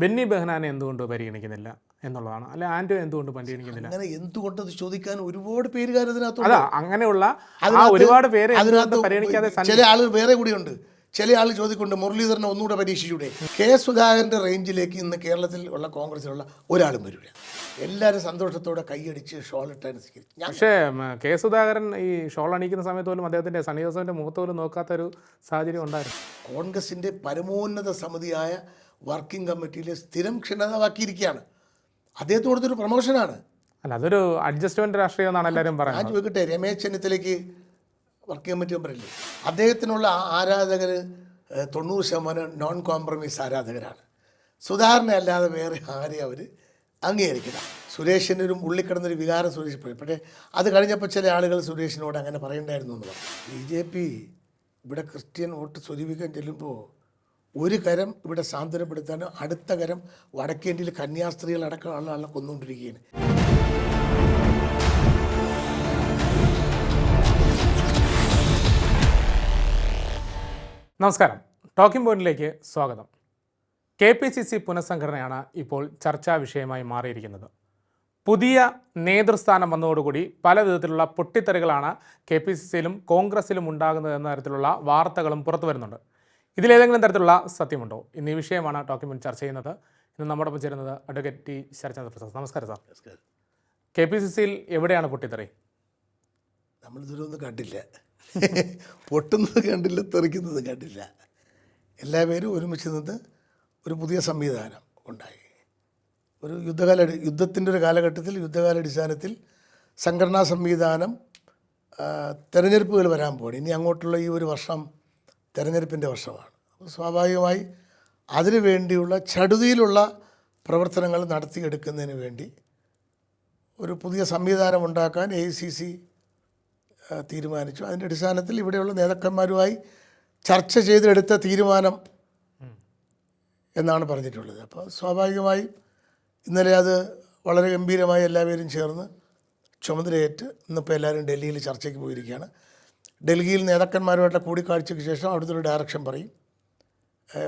ബെന്നി ബെഹനാനെ എന്തുകൊണ്ട് പരിഗണിക്കുന്നില്ല എന്നുള്ളതാണ്. അല്ലെ ആന്റോ എന്തുകൊണ്ട് പരിഗണിക്കുന്നില്ല? അങ്ങനെ എന്തുകൊണ്ടത് ചോദിക്കാൻ ഒരുപാട് പേരുകാർ അതാ അങ്ങനെയുള്ള ആ ഒരുപാട് പേര് അതിനകത്ത് പരിഗണിക്കാതെ ചില ആളുകൾ വേറെ കൂടിയുണ്ട്. ചില ആൾ ചോദിക്കൊണ്ട് മുരളീധരനെ ഒന്നുകൂടെ പരീക്ഷിച്ചൂടെ. കെ സുധാകരന്റെ റേഞ്ചിലേക്ക് ഇന്ന് കേരളത്തിൽ ഉള്ള കോൺഗ്രസിലുള്ള ഒരാളും വരില്ല. എല്ലാവരും സന്തോഷത്തോടെ കൈയടിച്ച് ഷോൾ ഇട്ടാൻ ഞാൻ പക്ഷേ കെ സുധാകരൻ ഈ ഷോൾ അണിയിക്കുന്ന സമയത്ത് പോലും അദ്ദേഹത്തിന്റെ സണ്ണി മുഖത്ത് പോലും നോക്കാത്ത ഒരു സാഹചര്യം ഉണ്ടായിരുന്നു. കോൺഗ്രസിന്റെ പരമോന്നത സമിതിയായ വർക്കിംഗ് കമ്മിറ്റിയിലെ സ്ഥിരം ക്ഷണിതാവാക്കിയിരിക്കുകയാണ് അദ്ദേഹത്തിന് കൊടുത്തൊരു പ്രൊമോഷനാണ്. അല്ല അതൊരു അഡ്ജസ്റ്റ്മെന്റ് രാഷ്ട്രീയം എന്നാണ് എല്ലാവരും ഞാൻ പറയുന്നത്. ചോദിക്കട്ടെ രമേശ് ചെന്നിത്തലയ്ക്ക് വർക്കിംഗ് കമ്മിറ്റി മെമ്പറല്ലേ അദ്ദേഹത്തിനുള്ള ആരാധകർ തൊണ്ണൂറ് ശതമാനം നോൺ കോംപ്രമൈസ് ആരാധകരാണ്. സുധാകരനെ അല്ലാതെ വേറെ ആരെയും അവർ അംഗീകരിക്കില്ല. സുരേഷിന്റെ ഒരു ഉള്ളിക്കിടന്നൊരു വികാരം സുരേഷ് പറയും പക്ഷേ അത് കഴിഞ്ഞപ്പോൾ ചില ആളുകൾ സുരേഷിനോട് അങ്ങനെ പറയണ്ടായിരുന്നു എന്ന് പറഞ്ഞു. ബി ജെ പി ഇവിടെ ക്രിസ്ത്യൻ വോട്ട് സ്വരൂപിക്കാൻ ചെല്ലുമ്പോൾ ഒരു കരം ഇവിടെ സാന്ത്വനപ്പെടുത്താനും അടുത്ത കരം വടക്കേന്ത്യയിൽ കന്യാസ്ത്രീകൾ അടക്കമുള്ള ആളുകളെ കൊന്നുകൊണ്ടിരിക്കുകയാണ്. നമസ്കാരം. ടോക്കിംഗ് പോയിന്റിലേക്ക് സ്വാഗതം. കെ പി സി സി പുനഃസംഘടനയാണ് ഇപ്പോൾ ചർച്ചാ വിഷയമായി മാറിയിരിക്കുന്നത്. പുതിയ നേതൃസ്ഥാനം വന്നതോടുകൂടി പല വിധത്തിലുള്ള പൊട്ടിത്തെറികളാണ് കെ പി സി സിയിലും കോൺഗ്രസിലും ഉണ്ടാകുന്നത് എന്ന തരത്തിലുള്ള വാർത്തകളും പുറത്തു വരുന്നുണ്ട് ഇതിലേതെങ്കിലും തരത്തിലുള്ള സത്യമുണ്ടോ? ഇന്ന് ഈ വിഷയമാണ് ടോക്കിംഗ് ചർച്ച ചെയ്യുന്നത്. ഇന്ന് നമ്മുടെ ഒപ്പം ചേരുന്നത് അഡ്വക്കേറ്റ് ടി ശരചന്ദ്ര പ്രസാദ്. നമസ്കാരം സാർ. കെ പി സി സിയിൽ എവിടെയാണ് പൊട്ടിത്തെറി? നമ്മളിതൊന്നും കണ്ടില്ല. പൊട്ടുന്നത് കണ്ടില്ല തെറിക്കുന്നത് കണ്ടില്ല. എല്ലാവരും ഒരുമിച്ച് നിന്ന് ഒരു പുതിയ സംവിധാനം ഉണ്ടായി. ഒരു യുദ്ധകാല യുദ്ധത്തിന്റെ ഒരു കാലഘട്ടത്തിൽ യുദ്ധകാലാടിസ്ഥാനത്തിൽ സംഘടനാ സംവിധാനം തെരഞ്ഞെടുപ്പുകൾ വരാൻ പോകണം ഇനി അങ്ങോട്ടുള്ള ഈ ഒരു വർഷം തെരഞ്ഞെടുപ്പിന്റെ വർഷമാണ്. അപ്പോൾ സ്വാഭാവികമായി അതിനു വേണ്ടിയുള്ള ചടുതിയിലുള്ള പ്രവർത്തനങ്ങൾ നടത്തിയെടുക്കുന്നതിന് വേണ്ടി ഒരു പുതിയ സംവിധാനം ഉണ്ടാക്കാൻ എ സി സി തീരുമാനിച്ചു. അതിന്റെ അടിസ്ഥാനത്തിൽ ഇവിടെയുള്ള നേതാക്കന്മാരുമായി ചർച്ച ചെയ്തെടുത്ത തീരുമാനം എന്നാണ് പറഞ്ഞിട്ടുള്ളത്. അപ്പോൾ സ്വാഭാവികമായും ഇന്നലെ അത് വളരെ ഗംഭീരമായി എല്ലാവരും ചേർന്ന് ചുമതലയേറ്റ് ഇന്നിപ്പോൾ എല്ലാവരും ഡൽഹിയിൽ ചർച്ചയ്ക്ക് പോയിരിക്കുകയാണ്. ഡൽഹിയിൽ നേതാക്കന്മാരുമായിട്ടുള്ള കൂടിക്കാഴ്ചയ്ക്ക് ശേഷം അവിടുത്തെ ഒരു ഡയറക്ഷൻ പറയും.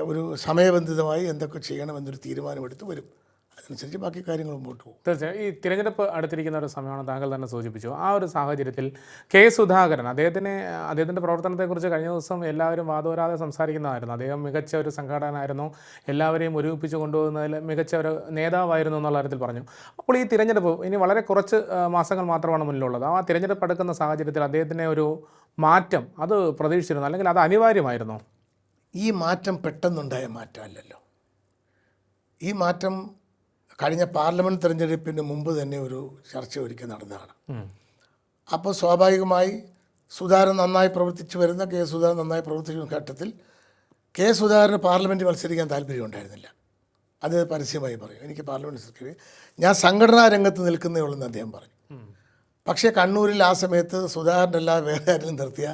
ഒരു സമയബന്ധിതമായി എന്തൊക്കെ ചെയ്യണമെന്നൊരു തീരുമാനമെടുത്ത് വരും. അതനുസരിച്ച് ബാക്കി കാര്യങ്ങൾ മുമ്പോട്ട് പോകും. തീർച്ചയായും. ഈ തിരഞ്ഞെടുപ്പ് അടുത്തിരിക്കുന്ന ഒരു സമയമാണ് താങ്കൾ തന്നെ സൂചിപ്പിച്ചു. ആ ഒരു സാഹചര്യത്തിൽ കെ സുധാകരൻ അദ്ദേഹത്തിന് അദ്ദേഹത്തിന്റെ പ്രവർത്തനത്തെക്കുറിച്ച് കഴിഞ്ഞ ദിവസം എല്ലാവരും വാദോരാതെ സംസാരിക്കുന്നതായിരുന്നു. അദ്ദേഹം മികച്ച ഒരു സംഘാടകനായിരുന്നു. എല്ലാവരെയും ഒരുമിപ്പിച്ച് കൊണ്ടുപോകുന്നതിൽ മികച്ച ഒരു നേതാവായിരുന്നു എന്നുള്ള കാര്യത്തിൽ പറഞ്ഞു. അപ്പോൾ ഈ തിരഞ്ഞെടുപ്പ് ഇനി വളരെ കുറച്ച് മാസങ്ങൾ മാത്രമാണ് മുന്നിലുള്ളത്. ആ തിരഞ്ഞെടുപ്പ് അടുക്കുന്ന സാഹചര്യത്തിൽ അദ്ദേഹത്തിന്റെ ഒരു മാറ്റം അത് പ്രതീക്ഷിച്ചിരുന്നു അല്ലെങ്കിൽ അത് അനിവാര്യമായിരുന്നു? ഈ മാറ്റം പെട്ടെന്നുണ്ടായ മാറ്റമല്ലല്ലോ. ഈ മാറ്റം കഴിഞ്ഞ പാർലമെന്റ് തെരഞ്ഞെടുപ്പിന് മുമ്പ് തന്നെ ഒരു ചർച്ച ഒരുക്കി നടന്നതാണ്. അപ്പോൾ സ്വാഭാവികമായി സുധാകരൻ നന്നായി പ്രവർത്തിച്ചു വരുന്ന കെ സുധാകരൻ നന്നായി പ്രവർത്തിക്കുന്ന ഘട്ടത്തിൽ കെ സുധാകരന് പാർലമെന്റ് മത്സരിക്കാൻ താല്പര്യം ഉണ്ടായിരുന്നില്ല. അത് പരസ്യമായി പറയും. എനിക്ക് പാർലമെന്റ് സെക്രട്ടറി ഞാൻ സംഘടനാ രംഗത്ത് നിൽക്കുന്നേ ഉള്ളൂ എന്ന് അദ്ദേഹം പറഞ്ഞു പക്ഷേ കണ്ണൂരിൽ ആ സമയത്ത് സുധാകരനല്ലാതെ വേറെ ആരെങ്കിലും നിർത്തിയ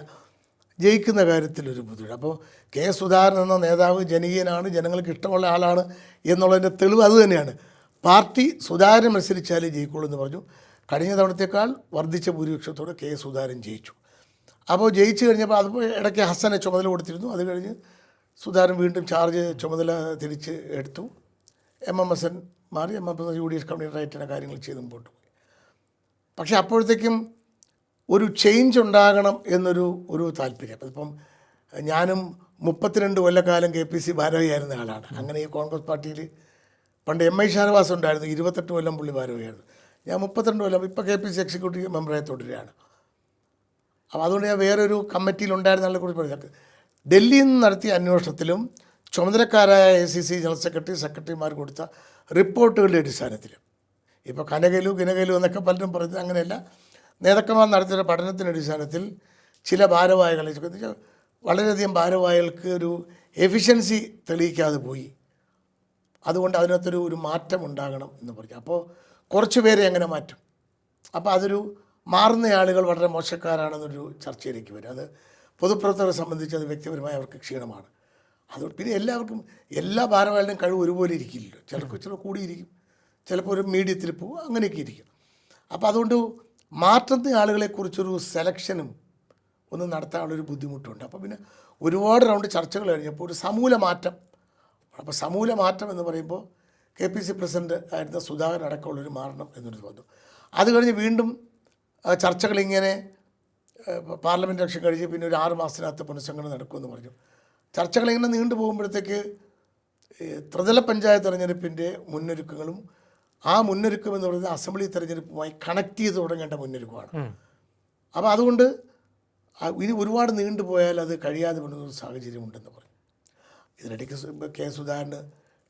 ജയിക്കുന്ന കാര്യത്തിൽ ഒരു ബുദ്ധിമുട്ട്. അപ്പോൾ കെ സുധാകരൻ എന്ന നേതാവ് ജനകീയനാണ് ജനങ്ങൾക്ക് ഇഷ്ടമുള്ള ആളാണ് എന്നുള്ളതിന്റെ തെളിവ് അത് തന്നെയാണ്. പാർട്ടി സുധാകരൻ മത്സരിച്ചാലേ ജയിക്കുള്ളൂ എന്ന് പറഞ്ഞു. കഴിഞ്ഞ തവണത്തേക്കാൾ വർദ്ധിച്ച ഭൂരിപക്ഷത്തോടെ കെ സുധാകരൻ ജയിച്ചു. അപ്പോൾ ജയിച്ചു കഴിഞ്ഞപ്പോൾ അതിപ്പോൾ ഇടയ്ക്ക് ഹസനെ ചുമതല കൊടുത്തിരുന്നു. അത് കഴിഞ്ഞ് സുധാകരൻ വീണ്ടും ചാർജ് ചുമതല തിരിച്ച് എടുത്തു. എം എം എസ് എൻ മാറി. M M S N U D F കമ്മ്യൂണിറ്റായിട്ടുള്ള കാര്യങ്ങൾ ചെയ്ത് മുമ്പോട്ട് പോയി. പക്ഷേ അപ്പോഴത്തേക്കും ഒരു ചേഞ്ച് ഉണ്ടാകണം എന്നൊരു ഒരു താല്പര്യം. അതിപ്പം ഞാനും മുപ്പത്തിരണ്ട് കൊല്ലക്കാലം കെ പി സി ഭാരവിയായിരുന്ന ആളാണ്. അങ്ങനെ ഈ കോൺഗ്രസ് പാർട്ടിയിൽ പണ്ട് എം ഐ ഷാനവാസ് ഉണ്ടായിരുന്നു ഇരുപത്തെട്ട് കൊല്ലം പുള്ളി ഭാരവാഹിയായിരുന്നു. ഞാൻ മുപ്പത്തിരണ്ട് കൊല്ലം ഇപ്പോൾ കെ പി സി എക്സിക്യൂട്ടീവ് മെമ്പറായി തുടരുകയാണ്. അപ്പോൾ അതുകൊണ്ട് ഞാൻ വേറൊരു കമ്മിറ്റിയിൽ ഉണ്ടായിരുന്നതിനെ കുറിച്ച് പറഞ്ഞു ഡൽഹിയിൽ നിന്ന് നടത്തിയ അന്വേഷണത്തിലും ചുമതലക്കാരായ A C C general secretary സെക്രട്ടറിമാർ കൊടുത്ത റിപ്പോർട്ടുകളുടെ അടിസ്ഥാനത്തിൽ ഇപ്പോൾ കനകലു കിനകലു എന്നൊക്കെ പലരും പറയുന്നത് അങ്ങനെയല്ല. നേതാക്കന്മാർ നടത്തിയ പഠനത്തിന്റെ അടിസ്ഥാനത്തിൽ ചില ഭാരവാഹികളെ വളരെയധികം ഭാരവാഹികൾക്ക് ഒരു എഫിഷ്യൻസി തെളിയിക്കാതെ പോയി. അതുകൊണ്ട് അതിനകത്തൊരു ഒരു മാറ്റം ഉണ്ടാകണം എന്ന് പറഞ്ഞു. അപ്പോൾ കുറച്ച് പേരെ എങ്ങനെ മാറ്റും. അപ്പോൾ അതൊരു മാറുന്ന ആളുകൾ വളരെ മോശക്കാരാണെന്നൊരു ചർച്ചയിലേക്ക് വരും. അത് പൊതുപ്രവർത്തകരെ സംബന്ധിച്ച് അത് വ്യക്തിപരമായി അവർക്ക് ക്ഷീണമാണ്. അത് പിന്നെ എല്ലാവർക്കും എല്ലാ ഭാരവാഹികളുടെയും കഴിവ് ഒരുപോലെ ഇരിക്കില്ലല്ലോ. ചിലർക്ക് ചിലർ കൂടിയിരിക്കും. ചിലപ്പോൾ ഒരു മീഡിയത്തിൽ പോകും. അങ്ങനെയൊക്കെ ഇരിക്കും. അപ്പോൾ അതുകൊണ്ട് മാറ്റുന്ന ആളുകളെക്കുറിച്ചൊരു സെലക്ഷനും ഒന്നും നടത്താനുള്ളൊരു ബുദ്ധിമുട്ടുണ്ട്. അപ്പോൾ പിന്നെ ഒരുപാട് റൗണ്ട് ചർച്ചകൾ കഴിഞ്ഞപ്പോൾ ഒരു സമൂല മാറ്റം അപ്പോൾ സമൂല മാറ്റം എന്ന് പറയുമ്പോൾ കെ പി സി പ്രസിഡന്റ് ആയിരുന്ന സുധാകരൻ അടക്കമുള്ളൊരു മാറണം എന്നൊരു വന്നു അത് കഴിഞ്ഞ് വീണ്ടും ചർച്ചകളിങ്ങനെ പാർലമെന്റ് ഇലക്ഷൻ കഴിഞ്ഞ് പിന്നെ ഒരു ആറ് മാസത്തിനകത്ത് പുനഃസംഘടന നടക്കുമെന്ന് പറഞ്ഞു. ചർച്ചകളിങ്ങനെ നീണ്ടു പോകുമ്പോഴത്തേക്ക് ത്രിതല പഞ്ചായത്ത് തെരഞ്ഞെടുപ്പിന്റെ മുന്നൊരുക്കങ്ങളും ആ മുന്നൊരുക്കം എന്ന് പറയുന്നത് അസംബ്ലി തെരഞ്ഞെടുപ്പുമായി കണക്ട് ചെയ്ത് തുടങ്ങേണ്ട മുന്നൊരുക്കമാണ്. അപ്പോൾ അതുകൊണ്ട് ഇനി ഒരുപാട് നീണ്ടുപോയാൽ അത് കഴിയാതെ വരുന്ന ഒരു സാഹചര്യമുണ്ടെന്ന് പറഞ്ഞു ഇതിനിടയ്ക്ക് കെ സുധാകരന്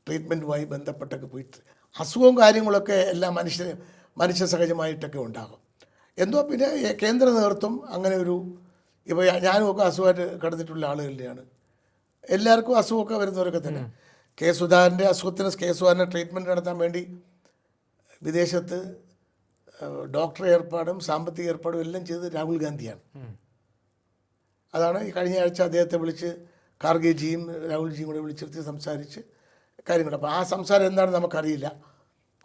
ട്രീറ്റ്മെന്റുമായി ബന്ധപ്പെട്ടൊക്കെ പോയിട്ട് അസുഖവും കാര്യങ്ങളൊക്കെ എല്ലാം മനുഷ്യ മനുഷ്യ സഹജമായിട്ടൊക്കെ ഉണ്ടാകും. എന്തോ പിന്നെ കേന്ദ്ര നേതൃത്വം അങ്ങനെ ഒരു ഇപ്പോൾ ഞാനും ഒക്കെ അസുഖമായിട്ട് കിടന്നിട്ടുള്ള ആളുകളുടെയാണ്. എല്ലാവർക്കും അസുഖമൊക്കെ വരുന്നവരൊക്കെ തന്നെ. കെ സുധാകരന്റെ അസുഖത്തിന് കെ സുധാകരന്റെ ട്രീറ്റ്മെന്റ് നടത്താൻ വേണ്ടി വിദേശത്ത് ഡോക്ടറെ ഡോക്ടർ ഏർപ്പാടും സാമ്പത്തിക ഏർപ്പാടും എല്ലാം ചെയ്തത് രാഹുൽ ഗാന്ധിയാണ്. അതാണ് ഈ കഴിഞ്ഞ ആഴ്ച അദ്ദേഹത്തെ വിളിച്ച് ഖാർഗെജിയും രാഹുൽജിയും കൂടെ വിളിച്ചിരുത്തി സംസാരിച്ച് കാര്യങ്ങൾ. അപ്പോൾ ആ സംസാരം എന്താണെന്ന് നമുക്കറിയില്ല.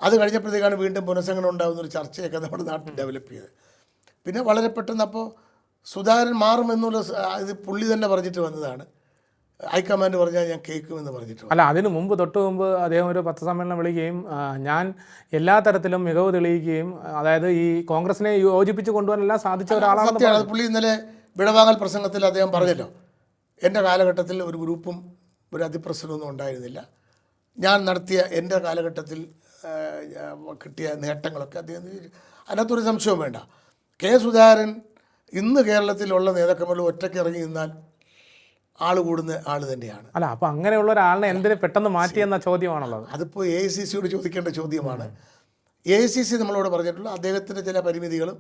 അത് കഴിഞ്ഞപ്പോഴത്തേക്കാണ് വീണ്ടും പുനഃസംഘടന ഉണ്ടാകുന്ന ഒരു ചർച്ചയൊക്കെ നമ്മുടെ നാട്ടിൽ ഡെവലപ്പ് ചെയ്തത്. പിന്നെ വളരെ പെട്ടെന്ന് അപ്പോൾ സുധാകരൻ മാറുമെന്നുള്ള ഇത് പുള്ളി തന്നെ പറഞ്ഞിട്ട് വന്നതാണ്. ഹൈക്കമാൻഡ് പറഞ്ഞാൽ ഞാൻ കേൾക്കുമെന്ന് പറഞ്ഞിട്ട്. അല്ല അതിന് മുമ്പ് തൊട്ട് മുമ്പ് അദ്ദേഹം ഒരു പത്രസമ്മേളനം വിളിക്കുകയും ഞാൻ എല്ലാ തരത്തിലും മികവ് തെളിയിക്കുകയും അതായത് ഈ കോൺഗ്രസിനെ യോജിപ്പിച്ച് കൊണ്ടുവരാനെല്ലാം സാധിച്ച ഒരാളാണ് പുള്ളി ഇന്നലെ വിടവാങ്ങൽ പ്രസംഗത്തിൽ അദ്ദേഹം പറഞ്ഞല്ലോ. എന്റെ കാലഘട്ടത്തിൽ ഒരു ഗ്രൂപ്പും ഒരു അതിപ്രസരമൊന്നും ഉണ്ടായിരുന്നില്ല. ഞാൻ നടത്തിയ എന്റെ കാലഘട്ടത്തിൽ കിട്ടിയ നേട്ടങ്ങളൊക്കെ അദ്ദേഹം അതിനകത്തൊരു സംശയവും വേണ്ട. കെ സുധാകരൻ ഇന്ന് കേരളത്തിലുള്ള നേതാക്കന്മാരിൽ ഒറ്റയ്ക്ക് ഇറങ്ങി നിന്നാൽ ആൾ കൂടുന്ന ആൾ തന്നെയാണ്. അല്ല അപ്പോൾ അങ്ങനെയുള്ള ഒരാളിനെ എന്തിനു പെട്ടെന്ന് മാറ്റിയെന്ന ചോദ്യമാണുള്ളത്? അതിപ്പോൾ എ ഐ സി സിയോട് ചോദിക്കേണ്ട ചോദ്യമാണ്. എ ഐ സി സി നമ്മളോട് പറഞ്ഞിട്ടുള്ള അദ്ദേഹത്തിന്റെ ചില പരിമിതികളും